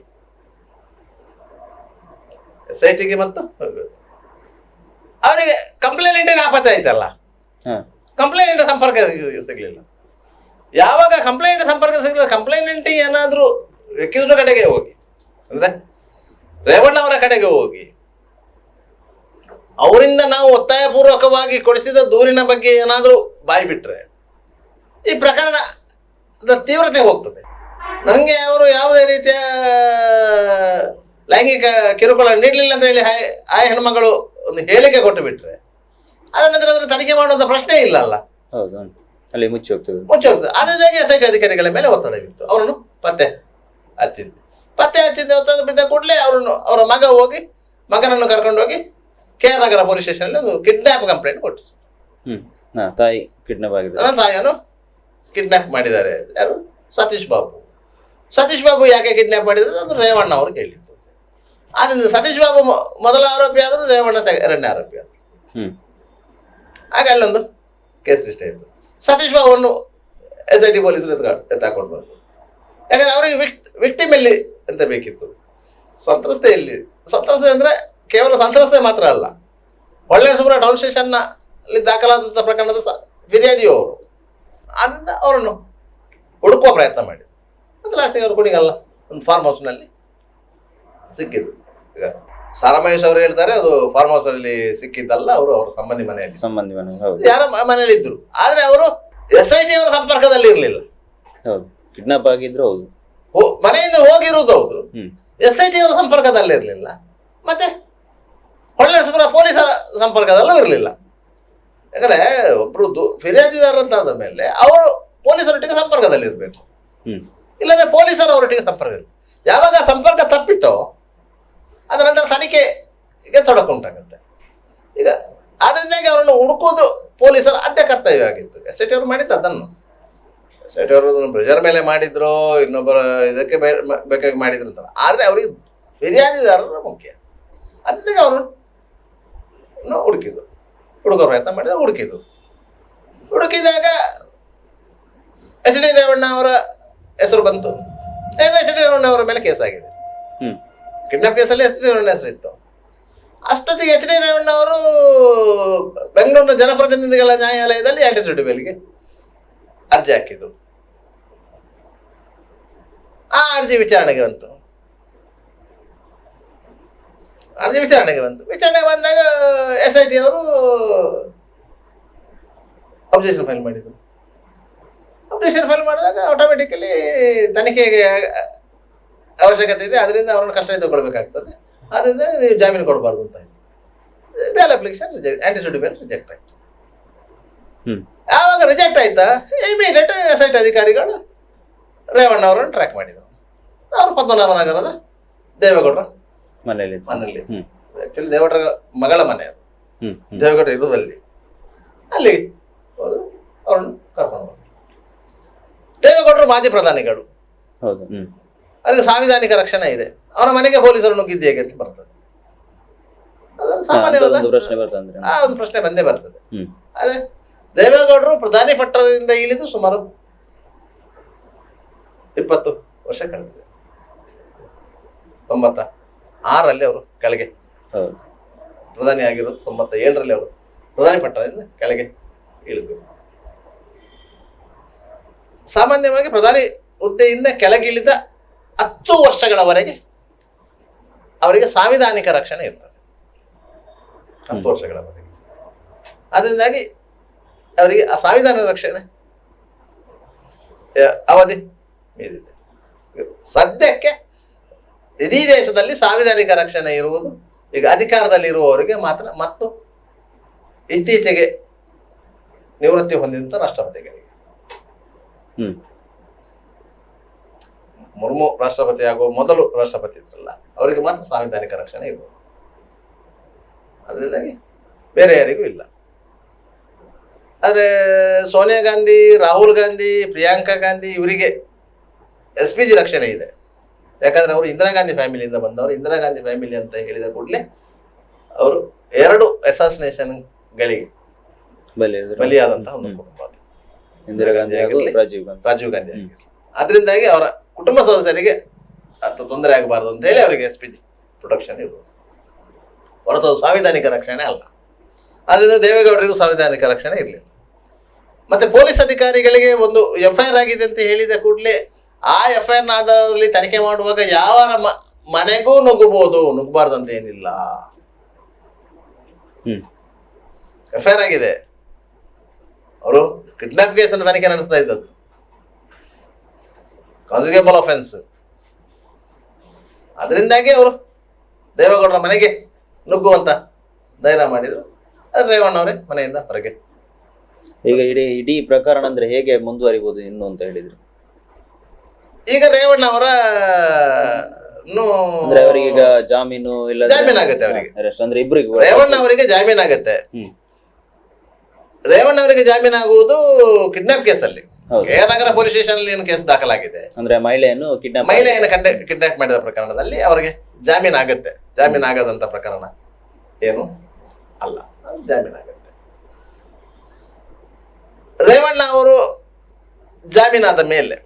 ಎಸ್ ಐ ಟಿಗೆ ಮತ್ತು ಅವರಿಗೆ ಕಂಪ್ಲೇಂಟ್ ನಾಪತ್ತೆ ಆಯ್ತಲ್ಲ? ಹಾ. ಕಂಪ್ಲೇಂಟ್ ಸಂಪರ್ಕ ಸಿಗಲಿಲ್ಲ. ಯಾವಾಗ ಕಂಪ್ಲೇಂಟ್ ಸಂಪರ್ಕ ಸಿಗಲಿಲ್ಲ ಕಂಪ್ಲೇಂಟ್ ಏನಾದರೂ ಅಕ್ಯೂಸ್ಡ್ ಕಡೆಗೆ ಹೋಗಿ. ಅಂದ್ರೆ ರೇವಣ್ಣ ಅವರ ಕಡೆಗೆ ಹೋಗಿ. ಅವರಿಂದ ನಾವು ಒತ್ತಾಯಪೂರ್ವಕವಾಗಿ ಕೊಡಿಸಿದ ದೂರಿನ ಬಗ್ಗೆ ಏನಾದರೂ ಬಾಯಿ ಬಿಟ್ರೆ ಈ ಪ್ರಕರಣ ತೀವ್ರತೆ ಹೋಗ್ತದೆ. ನನಗೆ ಅವರು ಯಾವುದೇ ರೀತಿಯ ಲೈಂಗಿಕ ಕಿರುಕುಳ ನೀಡಲಿಲ್ಲ ಅಂತ ಹೇಳಿ ಹಾಯ್- ಆ ಹೆಣ್ಮಗಳು ಒಂದು ಹೇಳಿಕೆ ಕೊಟ್ಟು ಬಿಟ್ರೆ ಅದ ನಂತರ ಅದನ್ನು ತನಿಖೆ ಮಾಡುವಂತ ಪ್ರಶ್ನೆ ಇಲ್ಲ ಅಲ್ಲ ಹೌದು ಅಲ್ಲಿ ಮುಚ್ಚಿ ಹೋಗ್ತದೆ. ಮುಚ್ಚಿ ಹೋಗ್ತದೆ. ಅದರಿಂದಾಗಿ ಎಸ್ ಐ ಟಿ ಅಧಿಕಾರಿಗಳ ಮೇಲೆ ಒತ್ತಡ ಬಿತ್ತು ಅವರನ್ನು ಪತ್ತೆ ಹಚ್ಚಿದ್ದು ಪತ್ತೆ ಹಚ್ಚಿದ್ದ ಒತ್ತಡ ಬಿದ್ದ ಕೂಡಲೇ ಅವರನ್ನು ಅವರ ಮಗ ಹೋಗಿ ಮಗನನ್ನು ಕರ್ಕೊಂಡು ಹೋಗಿ ಕೆ ಆರ್ ನಗರ ಪೊಲೀಸ್ ಸ್ಟೇಷನಲ್ಲಿ ಅಲ್ಲಿ ಕಿಡ್ನಾಪ್ ಕಂಪ್ಲೇಂಟ್ ಕೊಟ್ಟು ತಾಯಿ ಕಿಡ್ನಾಪ್ ಆಗಿದೆ ನನ್ನ ತಾಯಿಯನ್ನು ಕಿಡ್ನಾಪ್ ಮಾಡಿದ್ದಾರೆ. ಯಾರು? ಸತೀಶ್ ಬಾಬು. ಸತೀಶ್ ಬಾಬು ಯಾಕೆ ಕಿಡ್ನಾಪ್ ಮಾಡಿದ್ರೆ ಅದು ರೇವಣ್ಣ ಅವರು ಕೇಳಿದ್ದು ಆದ್ರಿಂದ ಸತೀಶ್ ಬಾಬು ಮೊ- ಮೊದಲ ಆರೋಪಿ ಆದರೂ ರೇವಣ್ಣ ಎರಡನೇ ಆರೋಪಿ ಆದರು. ಆಗ ಅಲ್ಲೊಂದು ಕೇಸ್ ಇಷ್ಟ ಆಯಿತು. ಸತೀಶ್ ಬಾಬುವನ್ನು ಎಸ್ ಐ ಟಿ ಪೊಲೀಸರು ಎತ್ತಾಕೊಂಡು ಬಂದರು. ಯಾಕಂದ್ರೆ ಅವರಿಗೆ ವಿಕ್ಟ್ ವಿಕ್ಟಿಮ್ ಎಲ್ಲಿ ಅಂತ ಬೇಕಿತ್ತು. ಸಂತ್ರಸ್ತೆ ಎಲ್ಲಿ ಸಂತ್ರಸ್ತೆ ಅಂದರೆ ಕೇವಲ ಸಂತ್ರಸ್ತೆ ಮಾತ್ರ ಅಲ್ಲ. ಒಳ್ಳೆ ಸುಬ್ರ ಟೌನ್ ಸ್ಟೇಷನ್ನ ಅಲ್ಲಿ ದಾಖಲಾದಂಥ ಪ್ರಕರಣದ ಸ ಫಿರ್ಯಾದಿಯು ಅವರು. ಆದ್ದರಿಂದ ಅವರನ್ನು ಹುಡುಕುವ ಪ್ರಯತ್ನ ಮಾಡಿ ಮತ್ತು ಲಾಸ್ಟಿಗೆ ಅವರು ಕುಣಿಗಲ್ಲ ಒಂದು ಫಾರ್ಮ್ ಹೌಸ್ನಲ್ಲಿ ಸಿಕ್ಕಿದ್ದು ಈಗ ಸಾರಾಮಹೇಶ್ ಅವರು ಹೇಳ್ತಾರೆ ಅದು ಫಾರ್ಮ್ ಹೌಸ್ ಅಲ್ಲಿ ಸಿಕ್ಕಿದ್ದಲ್ಲ ಅವರು ಅವರ ಸಂಬಂಧಿ ಮನೆಯಲ್ಲಿ. ಸಂಬಂಧಿ ಮನೆ ಹೌದು. ಯಾರ ಮ- ಮನೆಯಲ್ಲಿ ಇದ್ರು ಆದ್ರೆ ಅವರು ಎಸ್ ಐ ಟಿ ಅವರ ಸಂಪರ್ಕದಲ್ಲಿ ಇರಲಿಲ್ಲ. ಹೌದು. ಕಿಡ್ನಾಪ್ ಆಗಿದ್ರು ಹೌದು. ಮನೆಯಿಂದ ಹೋಗಿರುವುದು ಹೌದು. ಹ್ಮ್. ಎಸ್ ಐ ಟಿ ಅವರ ಸಂಪರ್ಕದಲ್ಲಿ ಇರಲಿಲ್ಲ. ಮತ್ತೆ ಹೊಳ್ಳೆಸುಪುರ ಪೊಲೀಸರ ಸಂಪರ್ಕದಲ್ಲೂ ಇರಲಿಲ್ಲ. ಯಾಕಂದ್ರೆ ಒಬ್ರು ಫಿರ್ಯಾದಿದಾರಂತಾದ ಮೇಲೆ ಅವರು ಪೊಲೀಸರೊಟ್ಟಿಗೆ ಸಂಪರ್ಕದಲ್ಲಿ ಇರಬೇಕು ಹ್ಮ್. ಇಲ್ಲದ್ರೆ ಪೊಲೀಸರು ಅವರೊಟ್ಟಿಗೆ ಸಂಪರ್ಕ ಇಲ್ಲ ಯಾವಾಗ ಸಂಪರ್ಕ ತಪ್ಪಿತೋ ಅದರ ನಂತರ ತನಿಖೆಗೆ ತೊಡಕು ಉಂಟಾಗುತ್ತೆ. ಈಗ ಅದರಿಂದಾಗಿ ಅವರನ್ನು ಹುಡುಕೋದು ಪೊಲೀಸರ ಅದೇ ಕರ್ತವ್ಯ ಆಗಿತ್ತು. ಎಸ್ ಐ ಟಿ ಅವರು ಮಾಡಿದ್ದು ಅದನ್ನು. ಎಸ್ ಐ ಟಿ ಅವರು ಪ್ರೆಜರ್ ಮೇಲೆ ಮಾಡಿದ್ರು, ಇನ್ನೊಬ್ಬರ ಇದಕ್ಕೆ ಬೇಕಾಗಿ ಮಾಡಿದ್ರು ಅಂತ. ಆದರೆ ಅವರಿಗೆ ಫಿರ್ಯಾದಿದಾರರು ಮುಖ್ಯ. ಅದಕ್ಕೆ ಅವರು ಹುಡುಕಿದ್ರು. ಹುಡುಗೋ ಪ್ರಯತ್ನ ಮಾಡಿದ್ರು, ಹುಡುಕಿದ್ರು. ಹುಡುಕಿದಾಗ ಎಚ್ ಡಿ ರೇವಣ್ಣ ಅವರ ಹೆಸರು ಬಂತು. ಎಚ್ ಡಿ ರೇವಣ್ಣ ಅವರ ಮೇಲೆ ಕೇಸ್ ಆಗಿದೆ. ಕಿಡ್ನಾಪ್ ಕೇಸಲ್ಲಿ ಎಚ್ ಡಿ ರೇವಣ್ಣ ಹೆಸರು ಇತ್ತು. ಅಷ್ಟೊತ್ತಿಗೆ ಎಚ್ ಡಿ ರೇವಣ್ಣ ಅವರು ಬೆಂಗಳೂರಿನ ಜನಪ್ರತಿನಿಧಿಗಳ ನ್ಯಾಯಾಲಯದಲ್ಲಿ ಆಂಟಿಸಿಡಿ ಬೇಲಿಗೆ ಅರ್ಜಿ ಹಾಕಿದ್ರು ಆ ಅರ್ಜಿ ವಿಚಾರಣೆಗೆ ಬಂತು. ಅರ್ಜಿ ವಿಚಾರಣೆಗೆ ಬಂತು. ವಿಚಾರಣೆ ಬಂದಾಗ ಎಸ್ ಐ ಟಿ ಅವರು ಅಬ್ಜೆಕ್ಷನ್ ಫೈಲ್ ಮಾಡಿದರು. ಅಬ್ಜೆಕ್ಷನ್ ಫೈಲ್ ಮಾಡಿದಾಗ ಆಟೋಮೆಟಿಕಲಿ ತನಿಖೆಗೆ ಅವಶ್ಯಕತೆ ಇದೆ ಅದರಿಂದ ಅವರನ್ನು ಕಷ್ಟ ತಗೊಳ್ಬೇಕಾಗ್ತದೆ ಅದರಿಂದ ನೀವು ಜಾಮೀನು ಕೊಡಬಾರ್ದು ಅಂತ bail application reject anticipatory bail reject ಆಯ್ತು. ಯಾವಾಗ ರಿಜೆಕ್ಟ್ ಆಯ್ತಾ? ಇಮಿಡಿಯೇಟ್ ಎಸ್ ಐ ಟಿ ಅಧಿಕಾರಿಗಳು ರೇವಣ್ಣ ಅವರನ್ನು ಟ್ರ್ಯಾಕ್ ಮಾಡಿದರು. ಅವರು ಪದ್ಮನಾಭನಗರದ ದೇವೇಗೌಡರ ಮನೆಯಲ್ಲಿ ಮನೆಯಲ್ಲಿ ಆ್ಯಕ್ಚುಲಿ ದೇವೇಗೌಡರ ಮಗಳ ಮನೆ ಅದು. ಹ್ಮ್ ಹ್ಮ್. ದೇವೇಗೌಡ ಇರುವುದಲ್ಲಿ ಅಲ್ಲಿ ಅವ್ರನ್ನು ಕರ್ಕೊಂಡು ಬಂದರು. ದೇವೇಗೌಡರು ಮಾಜಿ ಪ್ರಧಾನಿಗಳು. ಹೌದು ಅದಕ್ಕೆ ಸಾಂವಿಧಾನಿಕ ರಕ್ಷಣೆ ಇದೆ. ಅವರ ಮನೆಗೆ ಪೊಲೀಸರು ನುಗ್ಗಿದ್ದು ಹೇಗೆ ಅಂತ ಬರ್ತದೆ. ಸಾಮಾನ್ಯವಾದ ಪ್ರಶ್ನೆ ಬರ್ತಂದ್ರೆ ಆ ಒಂದು ಪ್ರಶ್ನೆ ಬಂದೇ ಬರ್ತದೆ. ಅದೇ ದೇವೇಗೌಡರು ಪ್ರಧಾನಿ ಪಟ್ಟದಿಂದ ಇಳಿದು ಸುಮಾರು ಇಪ್ಪತ್ತು ವರ್ಷ ಕಳೆದಿದೆ. ತೊಂಬತ್ತ ಆರಲ್ಲಿ ಅವರು ಕೆಳಗೆ. ಪ್ರಧಾನಿ ಆಗಿರೋದು ತೊಂಬತ್ತ ಏಳರಲ್ಲಿ ಅವರು ಪ್ರಧಾನಿ ಪಟ್ಟದಿಂದ ಕೆಳಗೆ ಇಳಿದ್ರು. ಸಾಮಾನ್ಯವಾಗಿ ಪ್ರಧಾನಿ ಹುದ್ದೆಯಿಂದ ಕೆಳಗಿಳಿದ ಹತ್ತು ವರ್ಷಗಳವರೆಗೆ ಅವರಿಗೆ ಸಾಂವಿಧಾನಿಕ ರಕ್ಷಣೆ ಇರ್ತದೆ. ಹತ್ತು ವರ್ಷಗಳವರೆಗೆ. ಅದರಿಂದಾಗಿ ಅವರಿಗೆ ಆ ಸಂವಿಧಾನ ರಕ್ಷಣೆ ಅವಧಿ ಮೀರಿದೆ. ಸದ್ಯಕ್ಕೆ ಇಡೀ ದೇಶದಲ್ಲಿ ಸಾಂವಿಧಾನಿಕ ರಕ್ಷಣೆ ಇರುವುದು ಈಗ ಅಧಿಕಾರದಲ್ಲಿ ಇರುವವರಿಗೆ ಮಾತ್ರ ಮತ್ತು ಇತ್ತೀಚೆಗೆ ನಿವೃತ್ತಿ ಹೊಂದಿದಂಥ ರಾಷ್ಟ್ರಪತಿಗಳಿಗೆ. ಹ್ಮ್. ಮುರ್ಮು ರಾಷ್ಟ್ರಪತಿ ಆಗುವ ಮೊದಲು ರಾಷ್ಟ್ರಪತಿ ಇದ್ರಲ್ಲ ಅವರಿಗೆ ಮಾತ್ರ ಸಾಂವಿಧಾನಿಕ ರಕ್ಷಣೆ ಇರ್ಬೋದು. ಅದರಿಂದಾಗಿ ಬೇರೆ ಯಾರಿಗೂ ಇಲ್ಲ. ಆದರೆ ಸೋನಿಯಾ ಗಾಂಧಿ ರಾಹುಲ್ ಗಾಂಧಿ ಪ್ರಿಯಾಂಕಾ ಗಾಂಧಿ ಇವರಿಗೆ ಎಸ್ ಪಿ ಜಿ ರಕ್ಷಣೆ ಇದೆ. ಯಾಕಂದ್ರೆ ಅವರು ಇಂದಿರಾ ಗಾಂಧಿ ಫ್ಯಾಮಿಲಿಯಿಂದ ಬಂದವರು. ಇಂದಿರಾ ಗಾಂಧಿ ಫ್ಯಾಮಿಲಿ ಅಂತ ಹೇಳಿದ ಕೂಡಲೇ ಅವರು ಎರಡು ಅಸಾಸಿನೇಷನ್ಗಳಿಗೆ. ಬಲಿಯಾದಂತಹ ಒಂದು. ಕುಟುಂಬ ಇಂದಿರಾ ಗಾಂಧಿ ರಾಜೀವ್ ಗಾಂಧಿ. ರಾಜೀವ್ ಗಾಂಧಿ ಆಗಿರಲಿ. ಅದರಿಂದಾಗಿ ಅವರ ಕುಟುಂಬ ಸದಸ್ಯರಿಗೆ ಅಥವಾ ತೊಂದರೆ ಆಗಬಾರ್ದು ಅಂತ ಹೇಳಿ ಅವರಿಗೆ ಎಸ್ ಪಿ ಜಿ ಪ್ರೊಟೆಕ್ಷನ್ ಇರುವುದು ಹೊರತು ಸಾಂವಿಧಾನಿಕ ರಕ್ಷಣೆ ಅಲ್ಲ. ಆದ್ದರಿಂದ ದೇವೇಗೌಡರಿಗೂ ಸಾಂವಿಧಾನಿಕ ರಕ್ಷಣೆ ಇರಲಿಲ್ಲ. ಮತ್ತೆ ಪೊಲೀಸ್ ಅಧಿಕಾರಿಗಳಿಗೆ ಒಂದು ಎಫ್ ಐ ಆರ್ ಆಗಿದೆ ಅಂತ ಹೇಳಿದ ಕೂಡಲೇ ಆ ಎಫ್ ಐ ಆರ್ನ ಆಧಾರದಲ್ಲಿ ತನಿಖೆ ಮಾಡುವಾಗ ಯಾವ ಮನೆಗೂ ನುಗ್ಗಬಹುದು ನುಗ್ಗಬಾರ್ದು ಅಂತ ಏನಿಲ್ಲ. ಎಫ್ ಐ ಆರ್ ಆಗಿದೆ. ಅವರು ಕಿಡ್ನಾಪ್ ಕೇಸನ್ನು ತನಿಖೆ ನಡೆಸ್ತಾ ಇದ್ದದ್ದು. ಕಾನ್ಸಿಗೇಬಲ್ ಅಫೆನ್ಸ್ ಅದರಿಂದಾಗಿ ಅವರು ದೇವೇಗೌಡರ ಮನೆಗೆ ನುಗ್ಗುವಂತ ಧೈರ್ಯ ಮಾಡಿದ್ರು. ರೇವಣ್ಣವರೇ ಮನೆಯಿಂದ ಹೊರಗೆ. ಈಗ ಇಡೀ ಇಡೀ ಪ್ರಕರಣ ಅಂದ್ರೆ ಹೇಗೆ ಮುಂದುವರಿಬಹುದು ಇನ್ನು ಅಂತ ಹೇಳಿದ್ರು? ಈಗ ರೇವಣ್ಣ ಅವರ ಅವರಿಗೆ ಜಾಮೀನು ಇಲ್ಲ ಜಾಮೀನು ಆಗುತ್ತೆ ಅವರಿಗೆ. ಅಂದ್ರೆ ಇಬ್ಬರಿಗೂ ರೇವಣ್ಣ ಅವರಿಗೆ ಜಾಮೀನಾಗತ್ತೆ ಆಗುತ್ತೆ. ರೇವಣ್ಣ ಅವರಿಗೆ ಜಾಮೀನಾಗುವುದು ಕಿಡ್ನಾಪ್ ಕೇಸಲ್ಲಿ ಹೌದು. K R Nagar police station ಅಲ್ಲಿ ಏನು ಕೇಸ್ ದಾಖಲಾಗಿದೆ? ಅಂದ್ರೆ ಮಹಿಳೆಯನ್ನು ಕಿಡ್ನಾಪ್ ಮಹಿಳೆಯನ್ನು ಕಂಡೆ ಕಿಡ್ನಾಪ್ ಮಾಡಿದ ಪ್ರಕರಣದಲ್ಲಿ ಅವರಿಗೆ ಜಾಮೀನು ಆಗುತ್ತೆ. ಜಾಮೀನು ಆಗದಂತ ಪ್ರಕರಣ. ಏನು? ಅಲ್ಲ ಜಾಮೀನು ಆಗುತ್ತೆ. ರೇವಣ್ಣ ಅವರು ಜಾಮೀನಾದ ಮೇಲೆ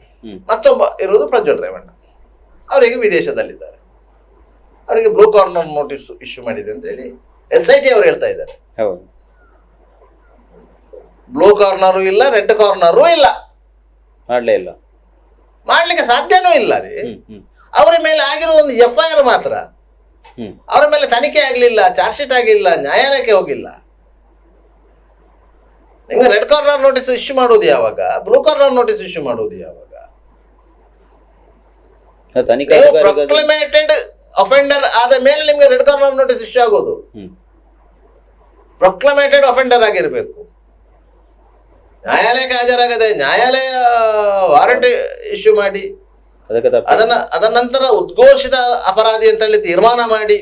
ಮತ್ತೊಬ್ಬ ಇರುವುದು ಪ್ರಜ್ವಲ್ ರೇವಣ್ಣ. ಅವರಿಗೆ ವಿದೇಶದಲ್ಲಿದ್ದಾರೆ. ಅವರಿಗೆ ಬ್ಲೂ ಕಾರ್ನರ್ ನೋಟಿಸ್ ಇಶ್ಯೂ ಮಾಡಿದೆ ಅಂತ ಹೇಳಿ ಎಸ್ ಐ ಟಿ ಅವರು ಹೇಳ್ತಾ ಇದ್ದಾರೆ. ಬ್ಲೂ ಕಾರ್ನರು ಇಲ್ಲ ರೆಡ್ ಕಾರ್ನರು ಇಲ್ಲ. ಮಾಡ್ಲೇ ಇಲ್ಲ. ಮಾಡ್ಲಿಕ್ಕೆ ಸಾಧ್ಯನೂ ಇಲ್ಲ ರೀ. ಅವರ ಮೇಲೆ ಆಗಿರೋ ಒಂದು ಎಫ್ ಐ ಆರ್ ಮಾತ್ರ ಅವರ ಮೇಲೆ ತನಿಖೆ ಆಗಲಿಲ್ಲ ಚಾರ್ಜ್ ಶೀಟ್ ಆಗಿಲ್ಲ ನ್ಯಾಯಾಲಯಕ್ಕೆ ಹೋಗಿಲ್ಲ. ನಿಮ್ಗೆ ರೆಡ್ ಕಾರ್ನರ್ ನೋಟಿಸ್ ಇಶ್ಯೂ ಮಾಡೋದು ಯಾವಾಗ? ಬ್ಲೂ ಕಾರ್ನರ್ ನೋಟಿಸ್ ಇಶ್ಯೂ ಮಾಡೋದು ಯಾವಾಗ? ಪ್ರೊಕ್ಲಿಮೇಟೆಡ್ ಅಫೆಂಡರ್ ಆದ ಮೇಲೆ ನಿಮ್ಗೆ ರೆಡ್ ಕಾರ್ನರ್ ನೋಟಿಸ್ ಇಶ್ಯೂ ಆಗೋದು. ಪ್ರೊಕ್ಲಮೇಟೆಡ್ ಅಫೆಂಡರ್ ಆಗಿರಬೇಕು. ನ್ಯಾಯಾಲಯಕ್ಕೆ ಹಾಜರಾಗದೆ ನ್ಯಾಯಾಲಯ ವಾರಂಟ್ ಇಶ್ಯೂ ಮಾಡಿ. ಅದನ್ನ ಅದರ ನಂತರ ಉದ್ಘೋಷಿತ ಅಪರಾಧಿ ಅಂತ ಹೇಳಿ ತೀರ್ಮಾನ ಮಾಡಿ.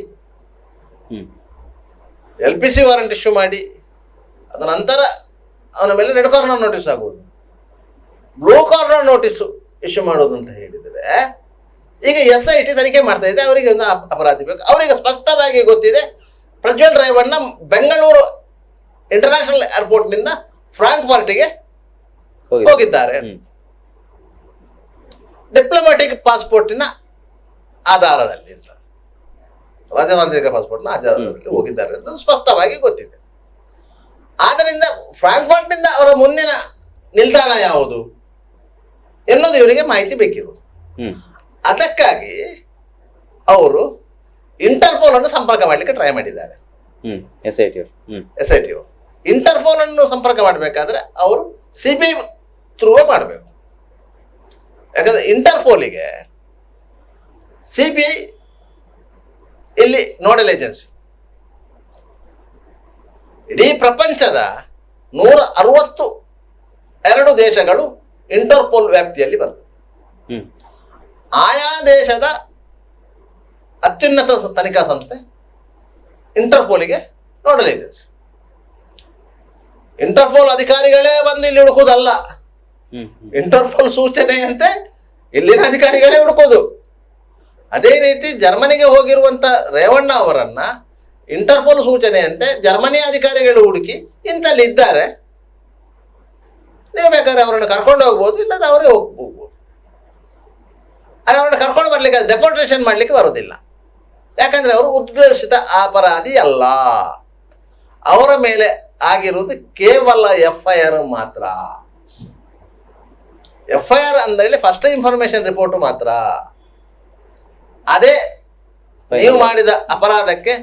L P C warrant issue ಮಾಡಿ. ಅದ ನಂತರ ಅವನ ಮೇಲೆ ರೆಡ್ ಕಾರ್ನರ್ ನೋಟಿಸ್ ಆಗುವುದು. ಬ್ಲೂ ಕಾರ್ನರ್ ನೋಟಿಸ್ ಇಶ್ಯೂ ಮಾಡೋದು ಅಂತ ಹೇಳಿದರೆ ಈಗ ಎಸ್ ಐ ಟಿ ತನಿಖೆ ಮಾಡ್ತಾ ಇದೆ ಅವರಿಗೆ ಒಂದು ಅಪ- ಅಪರಾಧಿ ಬೇಕು. ಅವರಿಗೆ ಸ್ಪಷ್ಟವಾಗಿ ಗೊತ್ತಿದೆ ಪ್ರಜ್ವಲ್ ರೇವಣ್ಣ ಬೆಂಗಳೂರು ಇಂಟರ್ನ್ಯಾಷನಲ್ ಏರ್ಪೋರ್ಟ್ನಿಂದ ಫ್ರಾಂಕ್ಫರ್ಟ್ಗೆ ಮಾರ್ಟಿಗೆ ಹೋಗಿದ್ದಾರೆ. ಡಿಪ್ಲೊಮ್ಯಾಟಿಕ್ ಪಾಸ್ಪೋರ್ಟಿನ ಆಧಾರದಲ್ಲಿ ಅಂತ. ರಾಜತಾಂತ್ರಿಕ ಪಾಸ್ಪೋರ್ಟ್ನ ಆಧಾರದಲ್ಲಿ ಹೋಗಿದ್ದಾರೆ ಅಂತ ಸ್ಪಷ್ಟವಾಗಿ ಗೊತ್ತಿದೆ. ಆದ್ದರಿಂದ ಫ್ರಾಂಕ್ಫರ್ಟ್ನಿಂದ ಅವರ ಮುಂದಿನ ನಿಲ್ದಾಣ ಯಾವುದು ಎನ್ನುವುದು ಇವರಿಗೆ ಮಾಹಿತಿ ಬೇಕಿರುವುದು. ಅದಕ್ಕಾಗಿ ಅವರು ಇಂಟರ್ಪೋಲ್ ಅನ್ನು ಸಂಪರ್ಕ ಮಾಡಲಿಕ್ಕೆ ಟ್ರೈ ಮಾಡಿದ್ದಾರೆ. S I T S I T Interpol ಅನ್ನು ಸಂಪರ್ಕ ಮಾಡಬೇಕಾದ್ರೆ ಅವರು ಸಿ ಬಿ ಥ್ರೂ ಮಾಡಬೇಕು. ಯಾಕಂದ್ರೆ ಇಂಟರ್ಪೋಲಿಗೆ ಸಿ ಬಿ ಐ ಇಲ್ಲಿ ನೋಡಲ್ ಏಜೆನ್ಸಿ. ಇಡೀ ಪ್ರಪಂಚದ ನೂರ ಅರವತ್ತು ಎರಡು ದೇಶಗಳು ಇಂಟರ್ಪೋಲ್ ವ್ಯಾಪ್ತಿಯಲ್ಲಿ ಬಂದವು. ಆಯಾ ದೇಶದ ಅತ್ಯುನ್ನತ ತನಿಖಾ ಸಂಸ್ಥೆ ಇಂಟರ್ಪೋಲಿಗೆ ನೋಡಲ್ ಏಜೆನ್ಸಿ. ಇಂಟರ್ಪೋಲ್ ಅಧಿಕಾರಿಗಳೇ ಬಂದು ಇಲ್ಲಿ ಹುಡುಕುದಲ್ಲ ಇಂಟರ್ಪೋಲ್ ಸೂಚನೆಯಂತೆ ಇಲ್ಲಿನ ಅಧಿಕಾರಿಗಳೇ ಹುಡುಕೋದು ಅದೇ ರೀತಿ ಜರ್ಮನಿಗೆ ಹೋಗಿರುವಂತ ರೇವಣ್ಣ ಅವರನ್ನ ಇಂಟರ್ಪೋಲ್ ಸೂಚನೆಯಂತೆ ಜರ್ಮನಿ ಅಧಿಕಾರಿಗಳು ಹುಡುಕಿ ಇಂತಲ್ಲಿ ಇದ್ದಾರೆ. ನೀವು ಬೇಕಾದ್ರೆ ಅವರನ್ನು ಕರ್ಕೊಂಡು ಹೋಗ್ಬೋದು ಇಲ್ಲಾಂದ್ರೆ ಅವರೇ ಹೋಗ್ ಹೋಗ್ಬೋದು ಅವರನ್ನು ಕರ್ಕೊಂಡು ಬರ್ಲಿಕ್ಕೆ ಡೆಪೋರ್ಟೇಷನ್ ಮಾಡ್ಲಿಕ್ಕೆ ಬರೋದಿಲ್ಲ ಯಾಕಂದ್ರೆ ಅವರು ಉದ್ಘೋಷಿತ ಅಪರಾಧಿ ಅಲ್ಲ. ಅವರ ಮೇಲೆ ಆಗಿರುವುದು ಕೇವಲ ಎಫ್ ಐ ಆರ್ ಮಾತ್ರ. ಎಫ್ ಐ ಆರ್ ಅಂದೇಳಿ ಫಸ್ಟ್ ಇನ್ಫಾರ್ಮೇಶನ್ ರಿಪೋರ್ಟ್ ಮಾತ್ರ. ಅದೇ ನೀವು ಮಾಡಿದ ಅಪರಾಧಕ್ಕೆ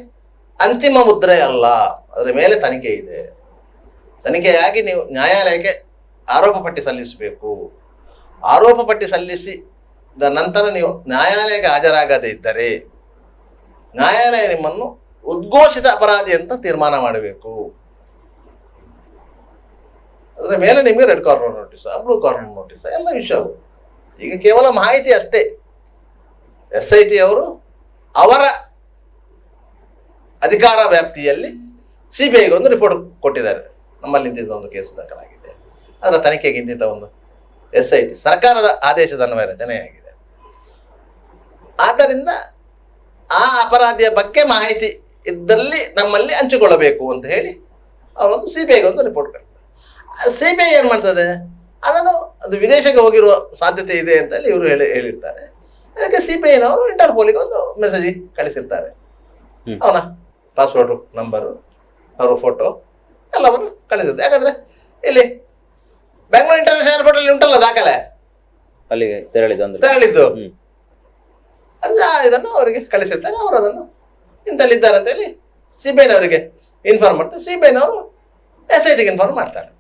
ಅಂತಿಮ ಮುದ್ರೆ ಅಲ್ಲ. ಅದರ ಮೇಲೆ ತನಿಖೆ ಇದೆ. ತನಿಖೆಯಾಗಿ ನೀವು ನ್ಯಾಯಾಲಯಕ್ಕೆ ಆರೋಪ ಪಟ್ಟಿ ಸಲ್ಲಿಸಬೇಕು. ಆರೋಪ ಪಟ್ಟಿ ಸಲ್ಲಿಸಿದ ನಂತರ ನೀವು ನ್ಯಾಯಾಲಯಕ್ಕೆ ಹಾಜರಾಗದೇ ಇದ್ದರೆ ನ್ಯಾಯಾಲಯ ನಿಮ್ಮನ್ನು ಉದ್ಘೋಷಿತ ಅಪರಾಧಿ ಅಂತ ತೀರ್ಮಾನ ಮಾಡಬೇಕು. ಅದರ ಮೇಲೆ ನಿಮಗೆ red corner notice blue corner notice ಎಲ್ಲ ವಿಷಯವು ಈಗ ಕೇವಲ ಮಾಹಿತಿ ಅಷ್ಟೇ. ಎಸ್ ಐ ಟಿ ಅವರು ಅವರ ಅಧಿಕಾರ ವ್ಯಾಪ್ತಿಯಲ್ಲಿ ಸಿ ಬಿ ಐಗೆ ಒಂದು ರಿಪೋರ್ಟ್ ಕೊಟ್ಟಿದ್ದಾರೆ. ನಮ್ಮಲ್ಲಿ ಒಂದು ಕೇಸು ದಾಖಲಾಗಿದೆ. ಅದರ ತನಿಖೆಗೆ ಇಂತಿದ್ದ ಒಂದು ಎಸ್ ಐ ಟಿ ಸರ್ಕಾರದ ಆದೇಶದ ಅನ್ವಯ ರಚನೆಯಾಗಿದೆ ಆದ್ದರಿಂದ ಆ ಅಪರಾಧಿಯ ಬಗ್ಗೆ ಮಾಹಿತಿ ಇದ್ದಲ್ಲಿ ನಮ್ಮಲ್ಲಿ ಹಂಚಿಕೊಳ್ಳಬೇಕು ಅಂತ ಹೇಳಿ ಅವರೊಂದು ಸಿ ಬಿ ಐಗೆ ಒಂದು ರಿಪೋರ್ಟ್ ಕಳಿಸ್ತಾರೆ ಸಿ ಬಿ ಐ ಏನು ಮಾಡ್ತದೆ? ಅದನ್ನು ಅದು ವಿದೇಶಕ್ಕೆ ಹೋಗಿರುವ ಸಾಧ್ಯತೆ ಇದೆ ಅಂತ ಹೇಳಿ ಇವರು ಹೇಳಿ ಹೇಳಿರ್ತಾರೆ. ಅದಕ್ಕೆ ಸಿ ಬಿ ಐನವರು ಇಂಟರ್ಪೋಲಿಗೆ ಒಂದು ಮೆಸೇಜ್ ಕಳಿಸಿರ್ತಾರೆ. ಅವನ ಪಾಸ್ವರ್ಡು ನಂಬರು ಅವರ ಫೋಟೋ ಎಲ್ಲವನ್ನು ಕಳಿಸಿರ್ತಾರೆ. ಯಾಕಂದ್ರೆ ಇಲ್ಲಿ ಬೆಂಗಳೂರು ಇಂಟರ್ನ್ಯಾಷನಲ್ ಏರ್ಪೋರ್ಟ್ ಅಲ್ಲಿ ಉಂಟಲ್ಲ ದಾಖಲೆ? ಅಲ್ಲಿಗೆ ತೆರಳಿದ್ದು ಅಂದ್ರೆ. ತೆರಳಿದ್ದು. ಅಂದ್ರೆ ಅದು ಇದನ್ನು ಅವರಿಗೆ ಕಳಿಸಿರ್ತಾರೆ. ಅವರು ಅದನ್ನು ಇಂಥಲ್ಲಿದ್ದಾರೆ ಅಂತೇಳಿ ಸಿ ಬಿ ಐನವರಿಗೆ ಇನ್ಫಾರ್ಮ್ ಮಾಡ್ತಾರೆ. ಸಿ ಬಿ ಐನವರು ಎಸ್ ಐ ಟಿಗೆ ಇನ್ಫಾರ್ಮ್ ಮಾಡ್ತಾರೆ.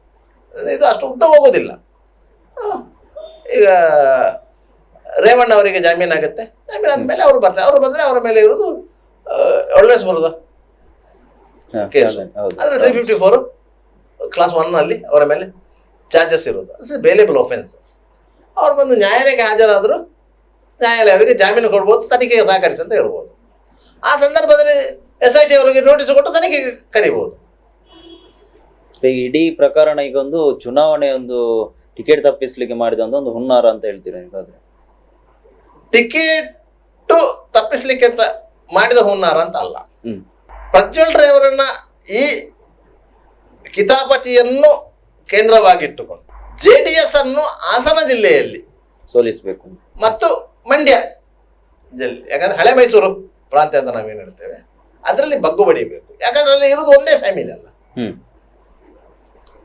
ಇದು ಅಷ್ಟು ಉದ್ದ ಹೋಗೋದಿಲ್ಲ. ಈಗ ರೇವಣ್ಣ ಅವರಿಗೆ ಜಾಮೀನು ಆಗುತ್ತೆ. ಜಾಮೀನು ಆದಮೇಲೆ ಅವರು ಬರ್ತಾರೆ. ಅವರು ಬಂದರೆ ಅವರ ಮೇಲೆ ಇರೋದು ಒಳ್ಳೆಸ್ಬರದ ಬರೋದು. ಕೇಸು ಆದರೆ ತ್ರೀ ಫಿಫ್ಟಿ ಫೋರು ಕ್ಲಾಸ್ ಒನ್ನಲ್ಲಿ ಅವರ ಮೇಲೆ ಚಾರ್ಜಸ್ ಇರೋದು. ಇಟ್ಸ್ ಬೇಲೇಬಲ್ ಒಫೆನ್ಸ್ ಅವ್ರು ಬಂದು ನ್ಯಾಯಾಲಯಕ್ಕೆ ಹಾಜರಾದರು ನ್ಯಾಯಾಲಯ ಅವರಿಗೆ ಜಾಮೀನು ಕೊಡ್ಬೋದು ತನಿಖೆಗೆ ಸಹಕರಿಸಿ ಅಂತ ಹೇಳ್ಬೋದು. ಆ ಸಂದರ್ಭದಲ್ಲಿ ಎಸ್ ಐ ಟಿ ಅವರಿಗೆ ನೋಟಿಸ್ ಕೊಟ್ಟು ತನಿಖೆಗೆ ಕರಿಬೋದು. ಈಗ ಇಡೀ ಪ್ರಕರಣ ಈಗ ಒಂದು ಚುನಾವಣೆ ಒಂದು ಟಿಕೆಟ್ ತಪ್ಪಿಸ್ಲಿಕ್ಕೆ ಮಾಡಿದ ಒಂದು ಒಂದು ಹುನ್ನಾರ ಅಂತ ಹೇಳ್ತೀರಾ ನೀವಾದ್ರೆ ಟಿಕೆಟ್ ತಪ್ಪಿಸ್ಲಿಕ್ಕೆ ಅಂತ ಮಾಡಿದ ಹುನ್ನಾರ ಅಂತ ಅಲ್ಲ. ಹ್ಮ್. ಪ್ರಜ್ವಲ್ ರೇವರನ್ನ ಈ ಕಿತಾಪತಿಯನ್ನು ಕೇಂದ್ರವಾಗಿಟ್ಟುಕೊಂಡು ಜೆ ಡಿ ಎಸ್ ಅನ್ನು ಹಾಸನ ಜಿಲ್ಲೆಯಲ್ಲಿ ಸೋಲಿಸಬೇಕು. ಮತ್ತು ಮಂಡ್ಯ ಜಿಲ್ಲೆ ಯಾಕಂದ್ರೆ ಹಳೆ ಮೈಸೂರು ಪ್ರಾಂತ್ಯ ಅಂತ ನಾವೇನು ಹೇಳ್ತೇವೆ. ಅದರಲ್ಲಿ ಬಗ್ಗು ಬಡಿಬೇಕು. ಯಾಕಂದ್ರೆ ಅಲ್ಲಿ ಇರೋದು ಒಂದೇ ಫ್ಯಾಮಿಲಿ ಅಲ್ಲ. ಹ್ಮ್.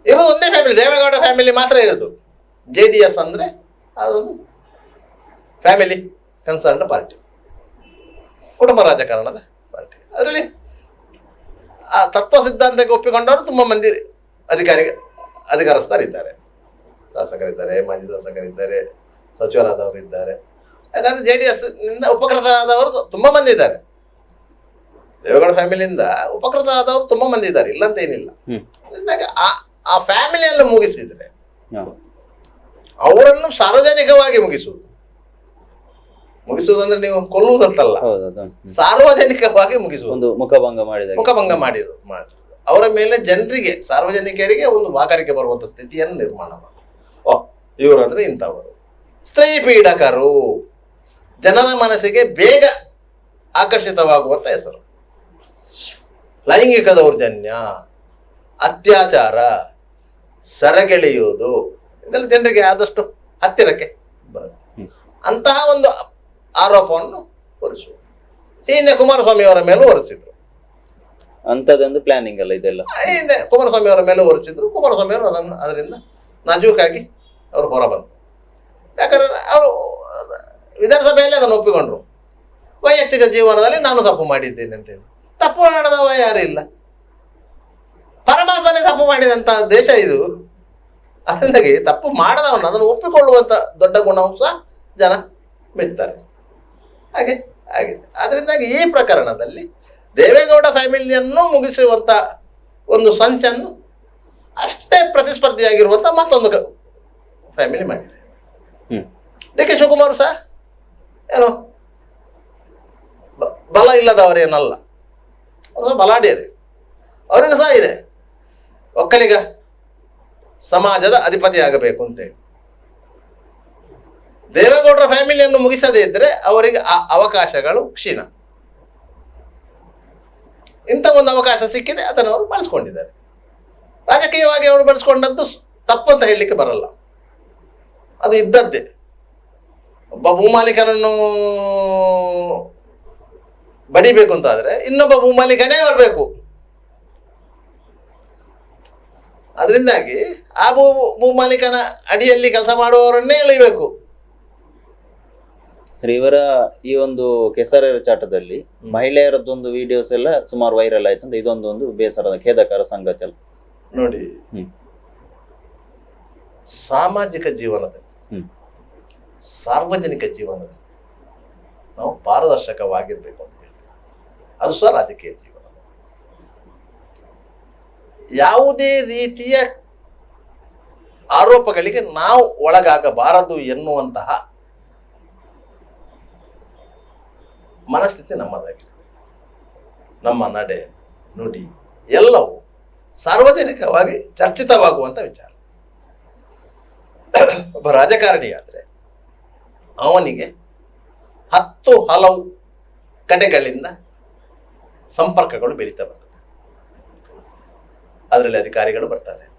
ಇರೋದು ಒಂದೇ ಫ್ಯಾಮಿಲಿ ದೇವೇಗೌಡ ಫ್ಯಾಮಿಲಿ ಮಾತ್ರ ಇರೋದು. ಜೆ ಡಿ ಎಸ್ ಅಂದರೆ ಅದೊಂದು ಫ್ಯಾಮಿಲಿ ಕನ್ಸರ್ನ್ ಪಾರ್ಟಿ ಕುಟುಂಬ ರಾಜಕಾರಣದ ಪಾರ್ಟಿ ಅದರಲ್ಲಿ ಆ ತತ್ವ ಸಿದ್ಧಾಂತಕ್ಕೆ ಒಪ್ಪಿಕೊಂಡವರು ತುಂಬ ಮಂದಿ ಅಧಿಕಾರಿ ಅಧಿಕಾರಸ್ಥರಿದ್ದಾರೆ. ಶಾಸಕರಿದ್ದಾರೆ ಮಾಜಿ ಶಾಸಕರಿದ್ದಾರೆ ಸಚಿವರಾದವರು ಇದ್ದಾರೆ ಯಾಕಂದ್ರೆ ಜೆ ಡಿ ಎಸ್ನಿಂದ ಉಪಕೃತರಾದವರು ತುಂಬ ಮಂದಿ ಇದ್ದಾರೆ. ದೇವೇಗೌಡ ಫ್ಯಾಮಿಲಿಯಿಂದ ಉಪಕೃತ ಆದವರು ತುಂಬ ಮಂದಿ ಇದ್ದಾರೆ. ಇಲ್ಲಂತ ಏನಿಲ್ಲ ಹ್ಮ್ ಆ ಆ ಫ್ಯಾಮಿಲಿಯನ್ನು ಮುಗಿಸಿದ್ರೆ ಅವರನ್ನು ಸಾರ್ವಜನಿಕವಾಗಿ ಮುಗಿಸುವುದು. ಮುಗಿಸುವುದಂದ್ರೆ ನೀವು ಕೊಲ್ಲುವುದಂತಲ್ಲ. ಸಾರ್ವಜನಿಕವಾಗಿ ಮುಗಿಸುವುದು. ಒಂದು ಮುಖಭಂಗ ಮಾಡಿದ ಮುಖಭಂಗ ಮಾಡಿದ್ರು ಮಾಡಿ ಅವರ ಮೇಲೆ ಜನರಿಗೆ ಸಾರ್ವಜನಿಕರಿಗೆ ಒಂದು ವಾಕರಿಕೆ ಬರುವಂತ ಸ್ಥಿತಿಯನ್ನು ನಿರ್ಮಾಣ ಮಾಡಿ ಓ ಇವರಂದ್ರೆ ಇಂಥವರು. ಸ್ತ್ರೀ ಪೀಡಕರು. ಜನರ ಮನಸ್ಸಿಗೆ ಬೇಗ ಆಕರ್ಷಿತವಾಗುವಂತ ಹೆಸರು. ಲೈಂಗಿಕ ದೌರ್ಜನ್ಯ ಅತ್ಯಾಚಾರ ಸರಗೆಳೆಯುವುದು. ಇದೆಲ್ಲ ಜನರಿಗೆ ಆದಷ್ಟು ಹತ್ತಿರಕ್ಕೆ ಬರುತ್ತೆ. ಅಂತಹ ಒಂದು ಆರೋಪವನ್ನು ಹೊರಿಸುವುದು. ಹಿಂದೆ ಕುಮಾರಸ್ವಾಮಿ ಅವರ ಮೇಲೂ ಹೊರಿಸಿದ್ರು. ಅಂತದೊಂದು ಪ್ಲಾನಿಂಗ್ ಅಲ್ಲ ಇದೆಲ್ಲ? ಹಿಂದೆ ಕುಮಾರಸ್ವಾಮಿ ಅವರ ಮೇಲೆ ಹೊರಿಸಿದ್ರು. ಕುಮಾರಸ್ವಾಮಿ ಅವರು ಅದನ್ನು ಅದರಿಂದ ನಾಜೂಕಾಗಿ ಅವರು ಹೊರಬಂತು ಯಾಕಂದ್ರೆ ಅವರು ವಿಧಾನಸಭೆಯಲ್ಲಿ ಅದನ್ನು ಒಪ್ಪಿಕೊಂಡ್ರು. ವೈಯಕ್ತಿಕ ಜೀವನದಲ್ಲಿ ನಾನು ತಪ್ಪು ಮಾಡಿದ್ದೇನೆ ಅಂತೇಳಿ ತಪ್ಪು ಮಾಡಿದವ ಯಾರು ಇಲ್ಲ. ಪರಮಾತ್ಮನೇ ತಪ್ಪು ಮಾಡಿದಂತ ದೇಶ ಇದು. ಅದರಿಂದಾಗಿ ತಪ್ಪು ಮಾಡದವನ್ನ ಅದನ್ನು ಒಪ್ಪಿಕೊಳ್ಳುವಂತ ದೊಡ್ಡ ಗುಣವು ಸಹ ಜನ ಮೆಚ್ತಾರೆ. ಹಾಗೆ ಹಾಗೆ. ಅದರಿಂದಾಗಿ ಈ ಪ್ರಕರಣದಲ್ಲಿ ದೇವೇಗೌಡ ಫ್ಯಾಮಿಲಿಯನ್ನು ಮುಗಿಸುವಂತ ಒಂದು ಸಂಚನ್ನು ಅಷ್ಟೇ ಪ್ರತಿಸ್ಪರ್ಧಿಯಾಗಿರುವಂತ ಮತ್ತೊಂದು ಫ್ಯಾಮಿಲಿ ಮಾಡಿದೆ. ಡಿ ಕೆ ಶಿವಕುಮಾರ್ ಸಹ ಏನು ಬ- ಬಲ ಇಲ್ಲದವರೇನಲ್ಲ. ಬಲಾಢ್ಯರೇ. ಅವರಿಗೂ ಸಹ ಇದೆ. ಒಕ್ಕಲಿಗ ಸಮಾಜದ ಅಧಿಪತಿಯಾಗಬೇಕು ಅಂತೇಳಿ ದೇವೇಗೌಡರ ಫ್ಯಾಮಿಲಿಯನ್ನು ಮುಗಿಸದೇ ಇದ್ರೆ ಅವರಿಗೆ ಆ ಅವಕಾಶಗಳು ಕ್ಷೀಣ. ಇಂಥ ಒಂದು ಅವಕಾಶ ಸಿಕ್ಕಿದೆ, ಅದನ್ನು ಅವರು ಬಳಸ್ಕೊಂಡಿದ್ದಾರೆ. ರಾಜಕೀಯವಾಗಿ ಅವರು ಬಳಸ್ಕೊಂಡದ್ದು ತಪ್ಪು ಅಂತ ಹೇಳಲಿಕ್ಕೆ ಬರಲ್ಲ. ಅದು ಇದ್ದದ್ದೇ. ಒಬ್ಬ ಭೂಮಾಲೀಕನನ್ನು ಬಡಿಬೇಕು ಅಂತ ಆದ್ರೆ ಇನ್ನೊಬ್ಬ ಭೂಮಾಲೀಕನೇ ಬರಬೇಕು ಅದರಿಂದಾಗಿ ಆ ಭೂ ಭೂಮಾಲೀಕನ ಅಡಿಯಲ್ಲಿ ಕೆಲಸ ಮಾಡುವವರನ್ನೇ ಎಳಿಬೇಕು ಇವರ ಈ ಒಂದು ಕೆಸರೆರ ಚಾಟದಲ್ಲಿ ಮಹಿಳೆಯರದ್ದೊಂದು ವಿಡಿಯೋಸ್ ಎಲ್ಲ ಸುಮಾರು ವೈರಲ್ ಆಯ್ತು ಅಂದ್ರೆ ಇದೊಂದು ಒಂದು ಬೇಸರದ ಖೇದಕರ ಸಂಗತಿ ಅಲ್ಲ ನೋಡಿ ಸಾಮಾಜಿಕ ಜೀವನದಲ್ಲಿ ಸಾರ್ವಜನಿಕ ಜೀವನದಲ್ಲಿ ನಾವು ಪಾರದರ್ಶಕವಾಗಿರ್ಬೇಕು ಅಂತ ಹೇಳ್ತೀವಿ ಅದು ಸಹ ರಾಜಕೀಯ ಜೀವನ. ಯಾವುದೇ ರೀತಿಯ ಆರೋಪಗಳಿಗೆ ನಾವು ಒಳಗಾಗಬಾರದು ಎನ್ನುವಂತಹ ಮನಸ್ಥಿತಿ ನಮ್ಮದಾಗಿದೆ. ನಮ್ಮ ನಡೆ, ನುಡಿ ಎಲ್ಲವೂ ಸಾರ್ವಜನಿಕವಾಗಿ ಚರ್ಚಿತವಾಗುವಂತ ವಿಚಾರ. ಒಬ್ಬ ರಾಜಕಾರಣಿ ಆದ್ರೆ ಅವನಿಗೆ ಹತ್ತು ಹಲವು ಕಡೆಗಳಿಂದ ಸಂಪರ್ಕಗಳು ಬೆಳೀತಾ ಅದರಲ್ಲಿ ಅಧಿಕಾರಿಗಳು ಬರ್ತಾರೆ.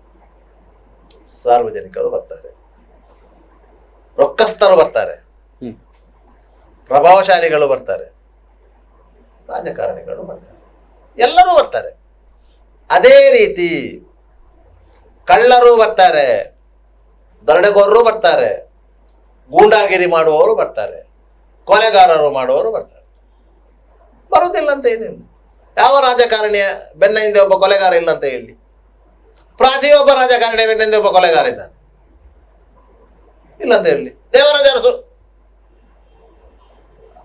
ಸಾರ್ವಜನಿಕರು ಬರ್ತಾರೆ. ರೊಕ್ಕಸ್ಥರು ಬರ್ತಾರೆ. ಹ್ಮ್. ಪ್ರಭಾವಶಾಲಿಗಳು ಬರ್ತಾರೆ. ರಾಜಕಾರಣಿಗಳು ಬರ್ತಾರೆ. ಎಲ್ಲರೂ ಬರ್ತಾರೆ. ಅದೇ ರೀತಿ ಕಳ್ಳರು ಬರ್ತಾರೆ. ದರೋಡೆಗೋರರು ಬರ್ತಾರೆ. ಗೂಂಡಾಗಿರಿ ಮಾಡುವವರು ಬರ್ತಾರೆ. ಕೊಲೆಗಾರರು ಮಾಡುವವರು ಬರ್ತಾರೆ. ಬರೋದಿಲ್ಲ ಅಂತ ಏನಿಲ್ಲ. ಯಾವ ರಾಜಕಾರಣಿಯ ಬೆನ್ನ ಹಿಂದೆ ಒಬ್ಬ ಕೊಲೆಗಾರ ಇಲ್ಲ ಅಂತ ಹೇಳಿ. ಪ್ರತಿಯೊಬ್ಬ ರಾಜಕಾರಣಿಯ ಬೆನ್ನ ಹಿಂದೆ ಒಬ್ಬ ಕೊಲೆಗಾರ ಇದ್ದಾನೆ. ಇಲ್ಲ ಅಂತ ಹೇಳಿ. ದೇವರಾಜ ಅರಸು.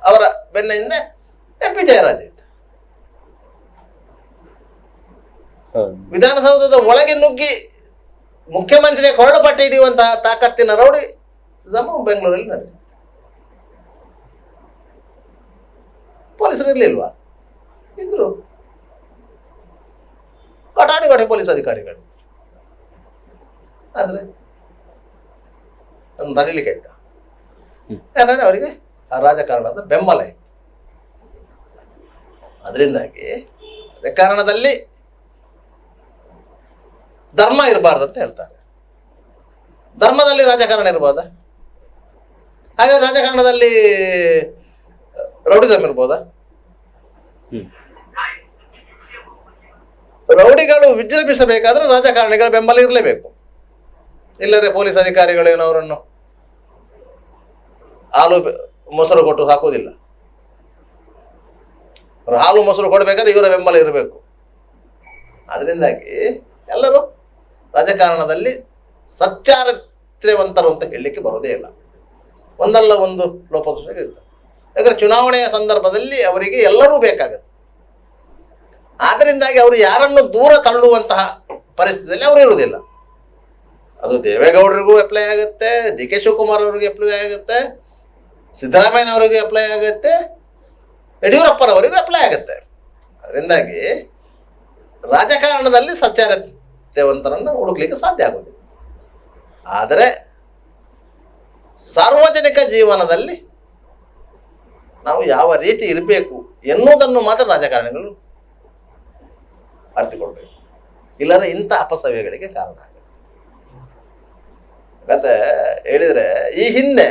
ಅವರ ಬೆನ್ನ ಹಿಂದೆ ಎಂ ಪಿ ಜಯರಾಜ ಇದ್ದ. ವಿಧಾನಸೌಧದ ಒಳಗೆ ನುಗ್ಗಿ ಮುಖ್ಯಮಂತ್ರಿಯ ಕೊರಳು ಪಟ್ಟಿ ಹಿಡಿಯುವಂತಹ ತಾಕತ್ತಿನ ರೌಡಿ ಜಮು ಬೆಂಗಳೂರಲ್ಲಿ ನಡೆದಿದೆ. ಪೊಲೀಸರು ಇರ್ಲಿಲ್ವಾ? ಇದ್ರು ಕಟಾಣಿಗಡೆ ಪೊಲೀಸ್ ಅಧಿಕಾರಿಗಳು. ಆದ್ರೆ ಅದನ್ನು ತಡಿಲಿಕ್ಕೆ ಆಯ್ತಾ. ಯಾಕಂದ್ರೆ ಅವರಿಗೆ ಆ ರಾಜಕಾರಣದ ಬೆಂಬಲ ಇತ್ತು ಅದರಿಂದಾಗಿ ಅದೇ ಕಾರಣದಲ್ಲಿ ಧರ್ಮ ಇರಬಾರ್ದು ಅಂತ ಹೇಳ್ತಾರೆ. ಧರ್ಮದಲ್ಲಿ ರಾಜಕಾರಣ ಇರ್ಬೋದ? ಹಾಗೆ ರಾಜಕಾರಣದಲ್ಲಿ ರೌಡಿಸಮ್ ಇರ್ಬೋದಾ? ರೌಡಿಗಳು ವಿಜೃಂಭಿಸಬೇಕಾದ್ರೆ ರಾಜಕಾರಣಿಗಳ ಬೆಂಬಲ ಇರಲೇಬೇಕು. ಇಲ್ಲದೆ ಪೊಲೀಸ್ ಅಧಿಕಾರಿಗಳು ಏನೋ ಅವರನ್ನು ಹಾಲು ಮೊಸರು ಕೊಟ್ಟು ಹಾಕುವುದಿಲ್ಲ. ಹಾಲು ಮೊಸರು ಕೊಡಬೇಕಾದ್ರೆ ಇವರ ಬೆಂಬಲ ಇರಬೇಕು. ಅದರಿಂದಾಗಿ ಎಲ್ಲರೂ ರಾಜಕಾರಣದಲ್ಲಿ ಸಚ್ಚಾರಿತ್ರ್ಯವಂತರು ಅಂತ ಹೇಳಲಿಕ್ಕೆ ಬರೋದೇ ಇಲ್ಲ. ಒಂದಲ್ಲ ಒಂದು ಲೋಪದೋಷ ಇರ್ತದೆ. ಯಾಕಂದ್ರೆ ಚುನಾವಣೆಯ ಸಂದರ್ಭದಲ್ಲಿ ಅವರಿಗೆ ಎಲ್ಲರೂ ಬೇಕಾಗುತ್ತೆ. ಆದ್ದರಿಂದಾಗಿ ಅವರು ಯಾರನ್ನು ದೂರ ತಳ್ಳುವಂತಹ ಪರಿಸ್ಥಿತಿಯಲ್ಲಿ ಅವರು ಇರುವುದಿಲ್ಲ. ಅದು ದೇವೇಗೌಡರಿಗೂ ಅಪ್ಲೈ ಆಗುತ್ತೆ ಡಿ ಕೆ ಶಿವಕುಮಾರ್ ಅವರಿಗೆ ಅಪ್ಲೈ ಆಗುತ್ತೆ, ಸಿದ್ದರಾಮಯ್ಯನವರಿಗೆ ಅಪ್ಲೈ ಆಗುತ್ತೆ, ಯಡಿಯೂರಪ್ಪನವರಿಗೂ ಅಪ್ಲೈ ಆಗುತ್ತೆ. ಅದರಿಂದಾಗಿ ರಾಜಕಾರಣದಲ್ಲಿ ಸಚ್ಚಾರತೆವಂತರನ್ನು ಹುಡುಕ್ಲಿಕ್ಕೆ ಸಾಧ್ಯ ಆಗೋದಿಲ್ಲ ಆದರೆ ಸಾರ್ವಜನಿಕ ಜೀವನದಲ್ಲಿ ನಾವು ಯಾವ ರೀತಿ ಇರಬೇಕು ಎನ್ನುವುದನ್ನು ಮಾತ್ರ ರಾಜಕಾರಣಿಗಳು ಅರಿತುಕೊಳ್ಬೇಕು. ಇಲ್ಲಾಂದ್ರೆ ಇಂಥ ಅಪಸವ್ಯಗಳಿಗೆ ಕಾರಣ ಆಗುತ್ತೆ ಮತ್ತೆ ಹೇಳಿದ್ರೆ ಈ ಹಿಂದೆ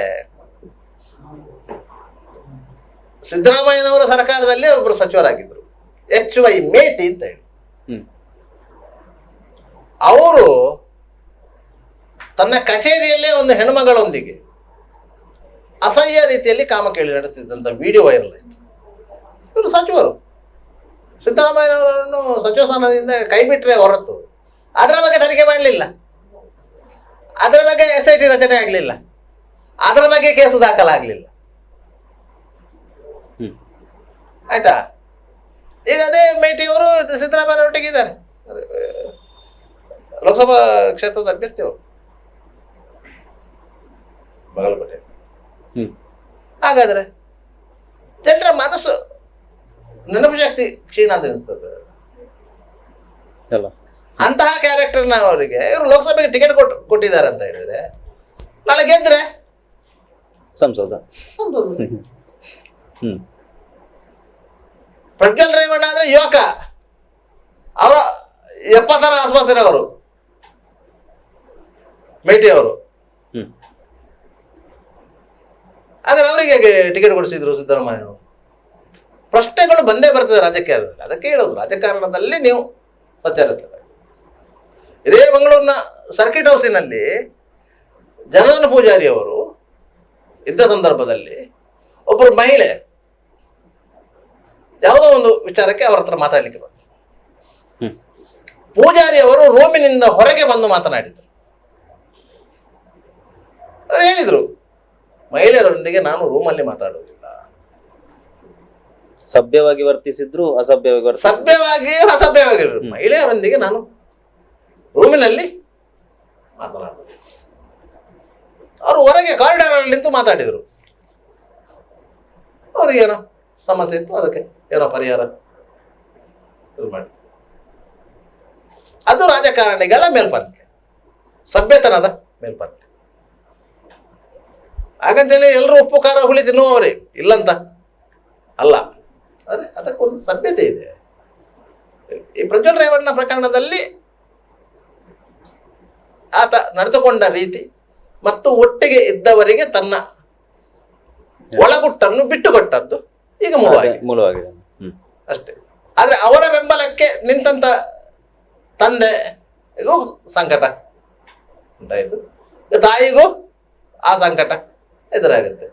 ಸಿದ್ದರಾಮಯ್ಯನವರ ಸರ್ಕಾರದಲ್ಲಿ ಒಬ್ಬರು ಸಚಿವರಾಗಿದ್ರು. ಎಚ್ ವೈ ಮೇಟಿ ಅಂತ ಹೇಳಿ. ಅವರು ತನ್ನ ಕಚೇರಿಯಲ್ಲೇ ಒಂದು ಹೆಣ್ಮಗಳೊಂದಿಗೆ ಅಸಹ್ಯ ರೀತಿಯಲ್ಲಿ ಕಾಮಕೇಳಿ ನಡೆಸ್ತಿದ್ದಂಥ ವಿಡಿಯೋ ವೈರಲ್ ಆಯ್ತು. ಇವರು ಸಚಿವರು. ಸಿದ್ದರಾಮಯ್ಯನವರನ್ನು ಸಚಿವ ಸ್ಥಾನದಿಂದ ಕೈ ಬಿಟ್ಟರೆ ಹೊರತು. ಅದರ ಬಗ್ಗೆ ತನಿಖೆ ಮಾಡಲಿಲ್ಲ. ಅದರ ಬಗ್ಗೆ ಎಸ್ ಐ ಟಿ ರಚನೆ ಆಗಲಿಲ್ಲ. ಅದರ ಬಗ್ಗೆ ಕೇಸು ದಾಖಲಾಗಲಿಲ್ಲ. ಹ್ಮ್. ಆಯ್ತಾ? ಈಗ ಅದೇ ಮೇಟಿಯವರು ಸಿದ್ದರಾಮಯ್ಯ ಒಟ್ಟಿಗೆ ಇದ್ದಾರೆ ಲೋಕಸಭಾ ಕ್ಷೇತ್ರದ ಅಭ್ಯರ್ಥಿ ಅವರು. ಬಾಗಲಕೋಟೆ. ಹಾಗಾದ್ರೆ ಜನರ ಮನಸ್ಸು ನೆನಪು ಶಕ್ತಿ ಕ್ಷೀಣ ಅಂತ ಅನಿಸ್ತದೆ ಅಲ್ಲ. ಅಂತಹ ಕ್ಯಾರೆಕ್ಟರ್ನ ಅವರಿಗೆ ಇವರು ಲೋಕಸಭೆಗೆ ಟಿಕೆಟ್ ಕೊಟ್ಟು ಕೊಟ್ಟಿದ್ದಾರೆ ಅಂತ ಹೇಳಿದ್ರೆ ನಾಳೆ ಗೆದ್ರೆ ಸಂಸದ. ಪ್ರಜ್ವಲ್ ರೇವಣ್ಣ ಅಂದ್ರೆ ಯುವಕ. ಅವರ ಎಪ್ಪತ್ತರ ಆಸ್ಪಾಸಿನವರು ಮೇಟಿ ಅವರು. ಹ್ಮ್. ಆದರೆ ಅವರಿಗೆ ಟಿಕೆಟ್ ಕೊಡಿಸಿದ್ರು ಸಿದ್ದರಾಮಯ್ಯ ಅವರು? ಪ್ರಶ್ನೆಗಳು ಬಂದೇ ಬರ್ತದೆ ರಾಜಕೀಯದಲ್ಲಿ ಅದಕ್ಕೆ ಹೇಳೋದು ರಾಜಕಾರಣದಲ್ಲಿ ನೀವು ಸಚ್ಚಾರಿತ್ಯ ಇದೇ ಮಂಗಳೂರಿನ ಸರ್ಕಿಟ್ ಹೌಸಿನಲ್ಲಿ ಜನಾರ್ದನ ಪೂಜಾರಿ ಅವರು ಇದ್ದ ಸಂದರ್ಭದಲ್ಲಿ ಒಬ್ಬರು ಮಹಿಳೆ ಯಾವುದೋ ಒಂದು ವಿಚಾರಕ್ಕೆ ಅವರ ಹತ್ರ ಮಾತಾಡಲಿಕ್ಕೆ ಬಂದರು. ಪೂಜಾರಿ ಅವರು ರೂಮಿನಿಂದ ಹೊರಗೆ ಬಂದು ಮಾತನಾಡಿದರು. ಅವ್ರು ಹೇಳಿದರು ಮಹಿಳೆಯರೊಂದಿಗೆ ನಾನು ರೂಮಲ್ಲಿ ಮಾತಾಡುವುದಿಲ್ಲ ಸಭ್ಯವಾಗಿ ವರ್ತಿಸಿದ್ರು ಅಸಭ್ಯವಾಗಿ ವರ್ತಿಸಿದ್ರು. ಸಭ್ಯವಾಗಿ ಅಸಭ್ಯವಾಗಿರೋದು ಮಹಿಳೆಯರೊಂದಿಗೆ ನಾನು ರೂಮಿನಲ್ಲಿ ಮಾತನಾಡಿದೆ. ಅವರು ಹೊರಗೆ ಕಾರಿಡಾರ್ ಅಲ್ಲಿ ನಿಂತು ಮಾತಾಡಿದರು. ಅವ್ರಿಗೇನೋ ಸಮಸ್ಯೆ ಇತ್ತು ಅದಕ್ಕೆ ಏನೋ ಪರಿಹಾರ ಇದು ಮಾಡಿ ಅದು ರಾಜಕಾರಣಿಗಳ ಮೇಲ್ಪಂತೆ ಸಭ್ಯತನದ ಮೇಲ್ಪಂತೆ ಹಾಗಂತೇಳಿ ಎಲ್ಲರೂ ಉಪ್ಪು ಖಾರ ಹುಳಿ ತಿನ್ನುವವರೇ ಇಲ್ಲಂತ ಅಲ್ಲ. ಆದರೆ ಅದಕ್ಕೊಂದು ಸಭ್ಯತೆ ಇದೆ. ಈ ಪ್ರಜ್ವಲ್ ರೇವಣ್ಣ ಪ್ರಕರಣದಲ್ಲಿ ಆತ ನಡೆದುಕೊಂಡ ರೀತಿ ಮತ್ತು ಒಟ್ಟಿಗೆ ಇದ್ದವರಿಗೆ ತನ್ನ ಒಳಗುಟ್ಟನ್ನು ಬಿಟ್ಟುಕೊಟ್ಟದ್ದು ಈಗ ಮೂಲವಾಗಿದೆ ಮೂಲವಾಗಿದೆ ಅಷ್ಟೇ. ಆದ್ರೆ ಅವರ ಬೆಂಬಲಕ್ಕೆ ನಿಂತಂತ ತಂದೆಗೂ ಸಂಕಟ ಉಂಟಾಯಿತು. ತಾಯಿಗೂ ಆ ಸಂಕಟ ಎದುರಾಗುತ್ತೆ.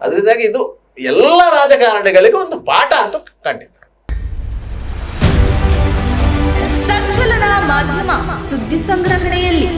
ಅದರಿಂದಾಗಿ ಇದು ಎಲ್ಲ ರಾಜಕಾರಣಿಗಳಿಗೆ ಒಂದು ಪಾಠ ಅಂತ ಖಂಡಿತ. ಸಂಚಲನ ಮಾಧ್ಯಮ ಸುದ್ದಿ ಸಂಗ್ರಹಣೆಯಲ್ಲಿ.